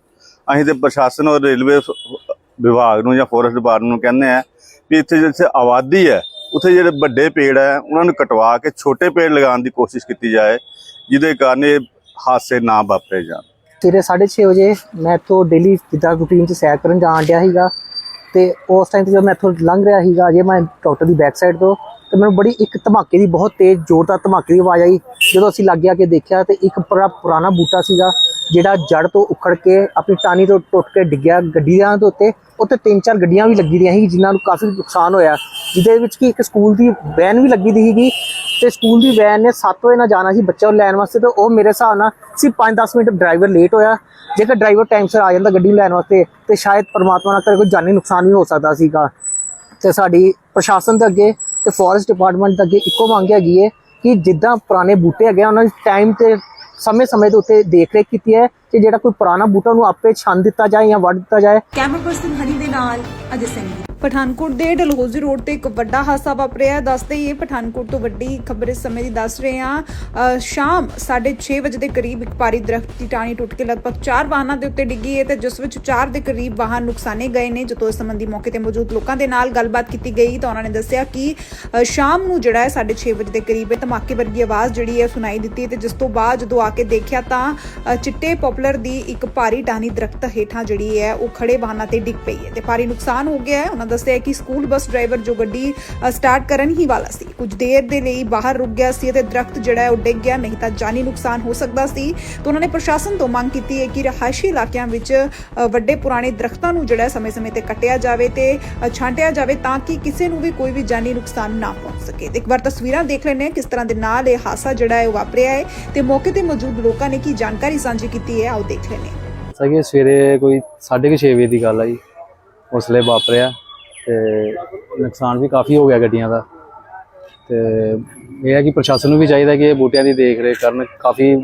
ਅਸੀਂ ਤੇ ਪ੍ਰਸ਼ਾਸਨ ਔਰ ਰੇਲਵੇ ਵਿਭਾਗ ਨੂੰ ਜਾਂ ਫੋਰੈਸਟ ਡਿਪਾਰਟਮੈਂਟ ਨੂੰ ਕਹਿੰਦੇ ਆ ਵੀ ਇੱਥੇ ਜਿੱਥੇ ਆਬਾਦੀ ਹੈ, ਉੱਥੇ ਜਿਹੜੇ ਵੱਡੇ ਪੇੜ ਹੈ, ਉਹਨਾਂ ਨੂੰ ਕਟਵਾ ਕੇ ਛੋਟੇ ਪੇੜ ਲਗਾਉਣ ਦੀ ਕੋਸ਼ਿਸ਼ ਕੀਤੀ ਜਾਏ, ਜਿਹਦੇ ਕਾਰਨ ਇਹ ਹਾਦਸੇ ਨਾ ਵਾਪਰੇ ਜਾਣ। ਸਵੇਰੇ 6:30 ਵਜੇ ਮੈਂ ਇੱਥੋਂ ਡੇਲੀ ਜਿੱਦਾਂ ਰੂਟੀਨ 'ਚ ਸੈਰ ਕਰਨ ਜਾਣ ਡਿਆ ਸੀਗਾ ਤੇ ਉਸ ਟਾਈਮ ਤੇ ਜਦੋਂ ਮੈਂ ਇੱਥੋਂ ਲੰਘ ਰਿਹਾ ਸੀਗਾ ਜੇ ਮੈਂ ਡਾਕਟਰ ਦੀ ਬੈਕ ਸਾਈਡ ਤੋਂ ਤੇ ਮੈਨੂੰ ਬੜੀ ਇੱਕ ਧਮਾਕੇ ਦੀ ਬਹੁਤ ਤੇਜ਼, ਜ਼ੋਰਦਾਰ ਧਮਾਕੇ ਦੀ ਆਵਾਜ਼ ਆਈ। ਜਦੋਂ ਅਸੀਂ ਲਾਗੇ ਆ ਕੇ ਦੇਖਿਆ ਤੇ ਇੱਕ ਬੜਾ ਪੁਰਾਣਾ ਬੂਟਾ ਸੀਗਾ ਜਿਹੜਾ ਜੜ ਤੋਂ ਉਖੜ ਕੇ ਆਪਣੀ ਟਾਨੀ ਤੋਂ ਟੁੱਟ ਕੇ ਡਿੱਗਿਆ ਗੱਡੀਆਂ ਦੇ ਉੱਤੇ ਉੱਤੇ ਤਿੰਨ ਚਾਰ ਗੱਡੀਆਂ ਵੀ ਲੱਗੀ ਦੀਆਂ ਸੀ ਜਿਨ੍ਹਾਂ ਨੂੰ ਕਾਫੀ ਨੁਕਸਾਨ ਹੋਇਆ। ਜਿਹਦੇ ਵਿੱਚ ਕਿ ਇੱਕ ਸਕੂਲ ਦੀ ਵੈਨ ਵੀ ਲੱਗੀ ਦੀ ਸੀਗੀ ਤੇ ਸਕੂਲ ਦੀ ਵੈਨ ਨੇ 7 ਵਜੇ ਨਾਲ ਜਾਣਾ ਸੀ ਬੱਚਾ ਨੂੰ ਲੈਣ ਵਾਸਤੇ ਤੇ ਉਹ ਮੇਰੇ ਹਿਸਾਬ ਨਾਲ ਸੀ 5-10 ਮਿੰਟ ਡਰਾਈਵਰ ਲੇਟ ਹੋਇਆ। ਜੇਕਰ ਡਰਾਈਵਰ ਟਾਈਮ ਸਿਰ ਆ ਜਾਂਦਾ ਗੱਡੀ ਨੂੰ ਲੈਣ ਵਾਸਤੇ ਤੇ ਸ਼ਾਇਦ ਪਰਮਾਤਮਾ ਨਾਲ ਕਰੇ ਕੋਈ ਜਾਨੀ ਨੁਕਸਾਨ ਵੀ ਹੋ ਸਕਦਾ ਸੀਗਾ। ਤੇ ਸਾਡੀ ਪ੍ਰਸ਼ਾਸਨ ਦੇ ਅੱਗੇ ਤੇ ਫੋਰੈਸਟ ਡਿਪਾਰਟਮੈਂਟ ਦੇ ਅੱਗੇ ਇੱਕੋ ਮੰਗ ਹੈਗੀ ਹੈ ਕਿ ਜਿੱਦਾਂ ਪੁਰਾਣੇ ਬੂਟੇ ਹੈਗੇ ਆ, ਉਹਨਾਂ ਦੀ ਟਾਈਮ ਤੇ ਸਮੇਂ-ਸਮੇਂ ਦੇ ਉੱਤੇ ਦੇਖ ਰੇਖ ਕੀਤੀ ਹੈ ਕਿ ਜਿਹੜਾ ਕੋਈ ਪੁਰਾਣਾ ਬੂਟਾ ਨੂੰ ਆਪੇ ਛੰਨ ਦਿੱਤਾ ਜਾਏ ਜਾਂ ਵੱਢ ਦਿੱਤਾ ਜਾਏ। ਕੈਮਰਾ ਪਰਸਨ ਹਨੀ ਦੇ ਨਾਲ ਅਜੇ ਸਿੰਘ ਪਠਾਨਕੋਟ ਦੇ ਡਲਹੌਜ਼ੀ ਰੋਡ ਤੇ ਇੱਕ ਵੱਡਾ ਹਾਦਸਾ ਵਾਪਰਿਆ ਦੱਸਦੇ ਇਹ ਪਠਾਨਕੋਟ ਤੋਂ ਵੱਡੀ ਖਬਰ ਇਸ ਸਮੇਂ ਦੀ ਦੱਸ ਰਹੇ ਹਾਂ। ਸ਼ਾਮ 6:30 ਵਜੇ ਦੇ ਕਰੀਬ ਇੱਕ ਭਾਰੀ ਦਰਖਤ ਦੀ ਟਾਹਣੀ ਟੁੱਟ ਕੇ ਲਗਭਗ 4 ਵਾਹਨਾਂ ਦੇ ਉੱਤੇ ਡਿੱਗੀ ਹੈ ਤੇ ਜਿਸ ਵਿੱਚ 4 ਦੇ ਕਰੀਬ ਵਾਹਨ ਨੁਕਸਾਨੇ ਗਏ ਨੇ। ਜਦੋਂ ਇਸ ਸੰਬੰਧੀ ਮੌਕੇ ਤੇ ਮੌਜੂਦ ਲੋਕਾਂ ਦੇ ਨਾਲ ਗੱਲਬਾਤ ਕੀਤੀ ਗਈ ਤਾਂ ਉਹਨਾਂ ਨੇ ਦੱਸਿਆ ਕਿ ਸ਼ਾਮ ਨੂੰ ਜਿਹੜਾ ਹੈ 6:30 ਵਜੇ ਦੇ ਕਰੀਬ ਧਮਾਕੇ ਵਰਗੀ ਆਵਾਜ਼ ਜਿਹੜੀ ਹੈ ਸੁਣਾਈ ਦਿੱਤੀ ਤੇ ਜਿਸ ਤੋਂ ਬਾਅਦ ਜਦੋਂ ਆ ਕੇ ਦੇਖਿਆ ਤਾਂ ਚਿੱਟੇ ਚਿੱਟੇ ਪਪੂਲਰ ਦੀ ਇੱਕ ਭਾਰੀ ਟਾਹਣੀ ਦਰਖਤ ਹੇਠਾਂ ਜਿਹੜੀ ਹੈ ਉਹ ਖੜੇ ਵਾਹਨਾਂ ਤੇ ਡਿੱਗ ਪਈ ਹੈ ਤੇ ਭਾਰੀ ਨੁਕਸਾਨ ਹੋ ਗਿਆ ਹੈ। ਉਹਨਾਂ ਦੱਸਿਆ ਕਿ ਸਕੂਲ ਬੱਸ ਡਰਾਈਵਰ ਜੋ ਗੱਡੀ ਸਟਾਰਟ ਕਰਨ ਹੀ ਵਾਲਾ ਸੀ। ਕੁਝ ਦੇਰ ਦੇ ਲਈ ਬਾਹਰ ਰੁਕ ਗਿਆ ਸੀ ਅਤੇ ਦਰਖਤ ਜਿਹੜਾ ਹੈ ਉਹ ਡਿੱਗ ਗਿਆ, ਨਹੀਂ ਤਾਂ ਜਾਨੀ ਨੁਕਸਾਨ ਹੋ ਸਕਦਾ ਸੀ। ਤਾਂ ਉਹਨਾਂ ਨੇ ਪ੍ਰਸ਼ਾਸਨ ਤੋਂ ਮੰਗ ਕੀਤੀ ਹੈ ਕਿ ਰਹਾਇਸ਼ੀ ਇਲਾਕਿਆਂ ਵਿੱਚ ਵੱਡੇ ਪੁਰਾਣੇ ਦਰਖਤਾਂ ਨੂੰ ਜਿਹੜਾ ਸਮੇਂ-ਸਮੇਂ ਤੇ ਕੱਟਿਆ ਜਾਵੇ ਤੇ ਛਾਂਟਿਆ ਜਾਵੇ ਤਾਂ ਕਿ ਕਿਸੇ ਨੂੰ ਵੀ ਕੋਈ ਵੀ ਜਾਨੀ ਨੁਕਸਾਨ ਨਾ ਪਹੁੰਚ ਸਕੇ। ਤੇ ਇੱਕ ਵਾਰ ਤਸਵੀਰਾਂ ਦੇਖ ਲੈਂਦੇ ਹਾਂ ਕਿਸ ਤਰ੍ਹਾਂ ਦੇ ਨਾਲ ਇਹ ਹਾਦਸਾ ਜਿਹੜਾ ਹੈ ਉਹ ਵਾਪਰਿਆ ਹੈ ਤੇ ਮੌਕੇ ਤੇ ਮੌਜੂਦ ਲੋਕਾਂ ਨੇ ਕੀ ਜਾਣਕਾਰੀ ਸਾਂਝੀ ਕੀਤੀ ਹੈ। ਆਓ ਦੇਖ ਲੈਂਦੇ ਹਾਂ ਸਕੇ ਸਵੇਰੇ ਕੋਈ 6:30 ਵਜੇ ਦੀ ਗੱਲ ਆ ਜੀ। ਉਸਲੇ ਵਾਪਰਿਆ ਤੇ ਨੁਕਸਾਨ ਵੀ ਕਾਫੀ ਹੋ ਗਿਆ ਗੱਡੀਆਂ ਦਾ। ਤੇ ਇਹ ਹੈ ਕਿ ਪ੍ਰਸ਼ਾਸਨ ਨੂੰ ਵੀ ਚਾਹੀਦਾ ਕਿ ਇਹ ਬੂਟਿਆਂ ਦੀ ਦੇਖ ਰੇਖ ਕਰਨ, ਕਾਫੀ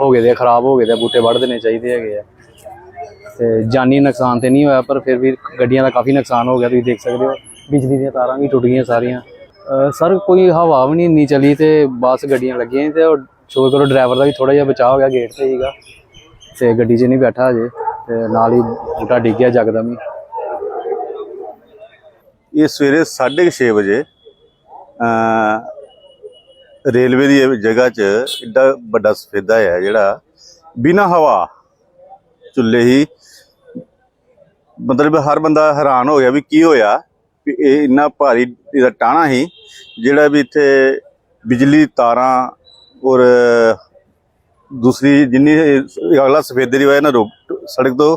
ਹੋ ਗਏ ਦੇ ਖਰਾਬ ਹੋ ਗਏ ਦੇ ਬੂਟੇ ਵੱਢ ਦੇਣੇ ਚਾਹੀਦੇ ਹੈਗੇ ਆ। ਤੇ ਜਾਨੀ ਨੁਕਸਾਨ ਤੇ ਨਹੀਂ ਹੋਇਆ, ਪਰ ਫਿਰ ਵੀ ਗੱਡੀਆਂ ਦਾ ਕਾਫੀ ਨੁਕਸਾਨ ਹੋ ਗਿਆ, ਤੁਸੀਂ ਦੇਖ ਸਕਦੇ ਹੋ। ਬਿਜਲੀ ਦੀਆਂ ਤਾਰਾਂ ਵੀ ਟੁੱਟ ਗਈਆਂ ਸਾਰੀਆਂ। ਸਰ, ਕੋਈ ਹਵਾ ਵੀ ਨਹੀਂ ਇੰਨੀ ਚਲੀ ਤੇ ਬਸ ਗੱਡੀਆਂ ਲੱਗੀਆਂ ਸੀ ਤੇ ਉਹ ਕਰੋ ਡਰਾਈਵਰ ਦਾ ਵੀ ਥੋੜਾ ਜਿਹਾ ਬਚਾਅ ਹੋ ਗਿਆ, ਗੇਟ ਤੇ ਹੀਗਾ ਤੇ ਗੱਡੀ 'ਚ ਨਹੀਂ ਬੈਠਾ ਅਜੇ ਤੇ ਨਾਲ ਹੀ ਬੂਟਾ ਡਿੱਗਿਆ ਜਗਦਮ ਹੀ। ਇਹ ਸਵੇਰੇ 6:30 ਵਜੇ ਅ ਰੇਲਵੇ ਦੀ ਜਗ੍ਹਾ 'ਚ ਏਡਾ ਵੱਡਾ ਸਫੇਦਾ ਹੈ ਜਿਹੜਾ ਬਿਨਾ ਹਵਾ ਚੁੱਲੇ ਹੀ ਮਤਲਬ ਹਰ ਬੰਦਾ ਹੈਰਾਨ ਹੋ ਗਿਆ ਵੀ ਕੀ ਹੋਇਆ, ਵੀ ਇਹ ਇੰਨਾ ਭਾਰੀ ਇਹਦਾ ਟਾਣਾ ਹੀ ਜਿਹੜਾ ਵੀ ਇੱਥੇ ਬਿਜਲੀ ਤਾਰਾਂ ਔਰ ਦੂਸਰੀ ਜਿੰਨੀ ਅਗਲਾ ਸਫੇਦੇ ਦੀ ਵਜ੍ਹਾ ਨਾਲ ਸੜਕ ਤੋਂ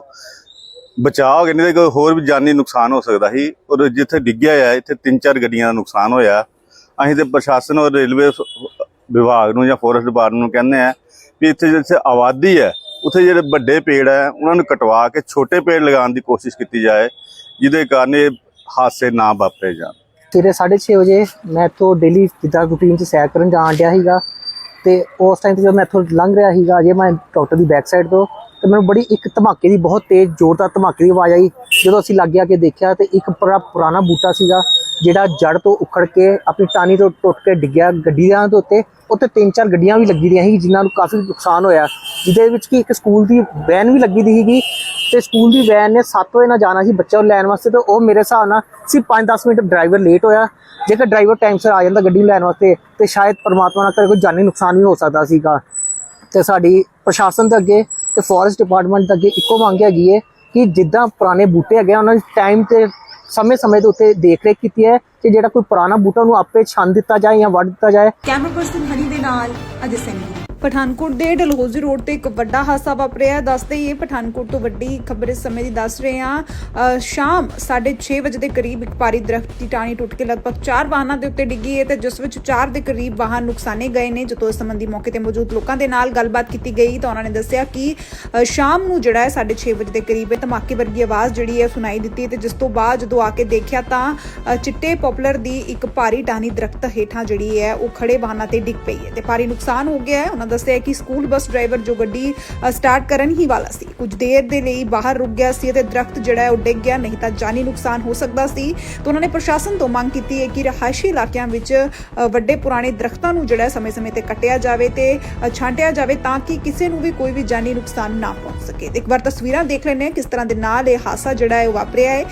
ਬਚਾਅ ਹੋ ਗਿਆ ਨਹੀਂ ਤਾਂ ਹੋਰ ਵੀ ਜਾਨੀ ਨੁਕਸਾਨ ਹੋ ਸਕਦਾ ਸੀ। ਔਰ ਜਿੱਥੇ ਡਿੱਗਿਆ ਆ ਇੱਥੇ ਤਿੰਨ ਚਾਰ ਗੱਡੀਆਂ ਦਾ ਨੁਕਸਾਨ ਹੋਇਆ। ਅਸੀਂ ਤੇ ਪ੍ਰਸ਼ਾਸਨ ਔਰ ਰੇਲਵੇ ਵਿਭਾਗ ਨੂੰ ਜਾਂ ਫੋਰੈਸਟ ਡਿਪਾਰਟਮੈਂਟ ਨੂੰ ਕਹਿੰਦੇ ਆ ਵੀ ਇੱਥੇ ਜਿੱਥੇ ਆਬਾਦੀ ਹੈ, ਉੱਥੇ ਜਿਹੜੇ ਵੱਡੇ ਪੇੜ ਹੈ, ਉਹਨਾਂ ਨੂੰ ਕਟਵਾ ਕੇ ਛੋਟੇ ਪੇੜ ਲਗਾਉਣ ਦੀ ਕੋਸ਼ਿਸ਼ ਕੀਤੀ ਜਾਏ, ਜਿਹਦੇ ਕਾਰਨ ਇਹ ਹਾਦਸੇ ਨਾ ਵਾਪਰੇ ਜਾਣ। ਸਵੇਰੇ 6:30 ਵਜੇ ਮੈਂ ਇੱਥੋਂ ਡੇਲੀ ਜਿੱਦਾਂ ਰੂਟੀਨ 'ਚ ਸੈਰ ਕਰਨ ਜਾਣ ਡਿਆ ਸੀਗਾ। ਤੇ ਉਸ ਟਾਈਮ ਤੇ ਜਦੋਂ ਮੈਂ ਇੱਥੋਂ ਲੰਘ ਰਿਹਾ ਸੀਗਾ ਜੇ ਮੈਂ ਡਾਕਟਰ ਦੀ ਬੈਕ ਸਾਈਡ ਤੋਂ ਤੇ ਮੈਨੂੰ ਬੜੀ ਇੱਕ ਧਮਾਕੇ ਦੀ ਬਹੁਤ ਤੇਜ਼, ਜ਼ੋਰਦਾਰ ਧਮਾਕੇ ਦੀ ਆਵਾਜ਼ ਆਈ। ਜਦੋਂ ਅਸੀਂ ਲੱਗ ਗਿਆ ਕੇ ਦੇਖਿਆ ਤੇ ਇੱਕ ਬੜਾ ਪੁਰਾਣਾ ਬੂਟਾ ਸੀਗਾ, ਜਿਹੜਾ ਜੜ ਤੋਂ ਉਖੜ ਕੇ ਆਪਣੀ ਟਾਨੀ ਤੋਂ ਟੁੱਟ ਕੇ ਡਿੱਗਿਆ ਗੱਡੀਆਂ ਦੇ ਉੱਤੇ। ਉੱਤੇ ਤਿੰਨ ਚਾਰ ਗੱਡੀਆਂ ਵੀ ਲੱਗੀ ਦੀਆਂ ਸੀ, ਜਿਨ੍ਹਾਂ ਨੂੰ ਕਾਫੀ ਨੁਕਸਾਨ ਹੋਇਆ। ਜਿਹਦੇ ਵਿੱਚ ਕਿ ਇੱਕ ਸਕੂਲ ਦੀ ਵੈਨ ਵੀ ਲੱਗੀ ਦੀ ਸੀਗੀ ਤੇ ਸਕੂਲ ਦੀ ਵੈਨ ਨੇ 7 ਵਜੇ ਨਾਲ ਜਾਣਾ ਸੀ ਬੱਚਿਆਂ ਨੂੰ ਲੈਣ ਵਾਸਤੇ ਤੇ ਉਹ ਮੇਰੇ ਹਿਸਾਬ ਨਾਲ ਸੀ 5-10 ਮਿੰਟ ਡਰਾਈਵਰ ਲੇਟ ਹੋਇਆ। ਜੇਕਰ ਡਰਾਈਵਰ ਟਾਈਮ ਸਿਰ ਆ ਜਾਂਦਾ ਗੱਡੀ ਨੂੰ ਲੈਣ ਵਾਸਤੇ, ਤੇ ਸ਼ਾਇਦ ਪਰਮਾਤਮਾ ਨਾਲ ਕਰੇ ਕੋਈ ਜਾਨੀ ਨੁਕਸਾਨ ਵੀ ਹੋ ਸਕਦਾ ਸੀਗਾ। ਤੇ ਸਾਡੀ ਪ੍ਰਸ਼ਾਸਨ ਦੇ ਅੱਗੇ ਤੇ ਫੋਰੈਸਟ ਡਿਪਾਰਟਮੈਂਟ ਦੇ ਅੱਗੇ ਇੱਕੋ ਮੰਗ ਹੈਗੀ ਹੈ ਕਿ ਜਿੱਦਾਂ ਪੁਰਾਣੇ ਬੂਟੇ ਹੈਗੇ ਆ, ਉਹਨਾਂ ਦੀ ਟਾਈਮ ਤੇ ਸਮੇਂ-ਸਮੇਂ ਦੇ ਉੱਤੇ ਦੇਖ ਰੇਖ ਕੀਤੀ ਹੈ ਕਿ ਜਿਹੜਾ ਕੋਈ ਪੁਰਾਣਾ ਬੂਟਾ ਨੂੰ ਆਪੇ ਛੰਨ ਦਿੱਤਾ ਜਾਏ ਜਾਂ ਵੱਢ ਦਿੱਤਾ ਜਾਏ। ਕੈਮਰਾ ਪਰਸਨ ਹਨੀ ਦੇ ਨਾਲ ਅਜੇ ਸਿੰਘ ਪਠਾਨਕੋਟ ਦੇ ਡਲਹੌਜ਼ੀ ਰੋਡ ਤੇ ਇੱਕ ਵੱਡਾ ਹਾਦਸਾ ਵਾਪਰਿਆ ਹੈ। ਦੱਸਦੇ ਇਹ ਪਠਾਨਕੋਟ ਤੋਂ ਵੱਡੀ ਖਬਰ ਇਸ ਸਮੇਂ ਦੀ ਦੱਸ ਰਹੇ ਹਾਂ ਅ, ਸ਼ਾਮ 6:30 ਵਜੇ ਦੇ ਕਰੀਬ ਇੱਕ ਭਾਰੀ ਦਰਖਤ ਦੀ ਟਾਹਣੀ ਟੁੱਟ ਕੇ ਲਗਭਗ 4 ਵਾਹਨਾਂ ਦੇ ਉੱਤੇ ਡਿੱਗੀ ਹੈ ਤੇ ਜਿਸ ਵਿੱਚ 4 ਦੇ ਕਰੀਬ ਵਾਹਨ ਨੁਕਸਾਨੇ ਗਏ ਨੇ ਜਦੋਂ ਇਸ ਸੰਬੰਧੀ ਮੌਕੇ ਤੇ ਮੌਜੂਦ ਲੋਕਾਂ ਦੇ ਨਾਲ ਗੱਲਬਾਤ ਕੀਤੀ ਗਈ ਤਾਂ ਉਹਨਾਂ ਨੇ ਦੱਸਿਆ ਕਿ ਸ਼ਾਮ ਨੂੰ ਜਿਹੜਾ ਹੈ 6:30 ਵਜੇ ਦੇ ਕਰੀਬ ਧਮਾਕੇ ਵਰਗੀ ਆਵਾਜ਼ ਜਿਹੜੀ ਹੈ ਸੁਣਾਈ ਦਿੱਤੀ ਤੇ ਜਿਸ ਤੋਂ ਬਾਅਦ ਜਦੋਂ ਆ ਕੇ ਦੇਖਿਆ ਤਾਂ ਚਿੱਟੇ ਪੋਪਲਰ ਦੀ ਇੱਕ ਭਾਰੀ ਟਾਹਣੀ ਦਰਖਤ ਹੇਠਾਂ ਜਿਹੜੀ ਹੈ ਉਹ ਖੜੇ ਵਾਹਨਾਂ ਤੇ ਡਿੱਗ ਪਈ ਹੈ ਤੇ ਭਾਰੀ ਨੁਕਸਾਨ ਹੋ ਗਿਆ ਹੈ ਉਹਨਾਂ ਦੱਸਿਆ ਕਿ ਸਕੂਲ ਬੱਸ ਡਰਾਈਵਰ ਜੋ ਗੱਡੀ ਸਟਾਰਟ ਕਰਨ ਹੀ ਵਾਲਾ ਸੀ। ਕੁਝ ਦੇਰ ਦੇ ਲਈ ਬਾਹਰ ਰੁਕ ਗਿਆ ਸੀ ਅਤੇ ਦਰਖਤ ਜਿਹੜਾ ਹੈ ਉਹ ਡਿੱਗ ਗਿਆ, ਨਹੀਂ ਤਾਂ ਜਾਨੀ ਨੁਕਸਾਨ ਹੋ ਸਕਦਾ ਸੀ। ਤਾਂ ਉਹਨਾਂ ਨੇ ਪ੍ਰਸ਼ਾਸਨ ਤੋਂ ਮੰਗ ਕੀਤੀ ਹੈ ਕਿ ਰਹਾਇਸ਼ੀ ਇਲਾਕਿਆਂ ਵਿੱਚ ਵੱਡੇ ਪੁਰਾਣੇ ਦਰਖਤਾਂ ਨੂੰ ਜਿਹੜਾ ਸਮੇਂ-ਸਮੇਂ ਤੇ ਕੱਟਿਆ ਜਾਵੇ ਤੇ ਛਾਂਟਿਆ ਜਾਵੇ ਤਾਂ ਕਿ ਕਿਸੇ ਨੂੰ ਵੀ ਕੋਈ ਵੀ ਜਾਨੀ ਨੁਕਸਾਨ ਨਾ ਪਹੁੰਚ ਸਕੇ। ਤੇ ਇੱਕ ਵਾਰ ਤਸਵੀਰਾਂ ਦੇਖ ਲੈਂਦੇ ਹਾਂ ਕਿਸ ਤਰ੍ਹਾਂ ਦੇ ਨਾਲ ਇਹ ਹਾਦਸਾ ਜਿਹੜਾ ਹੈ ਉਹ ਵਾਪਰਿਆ ਹੈ।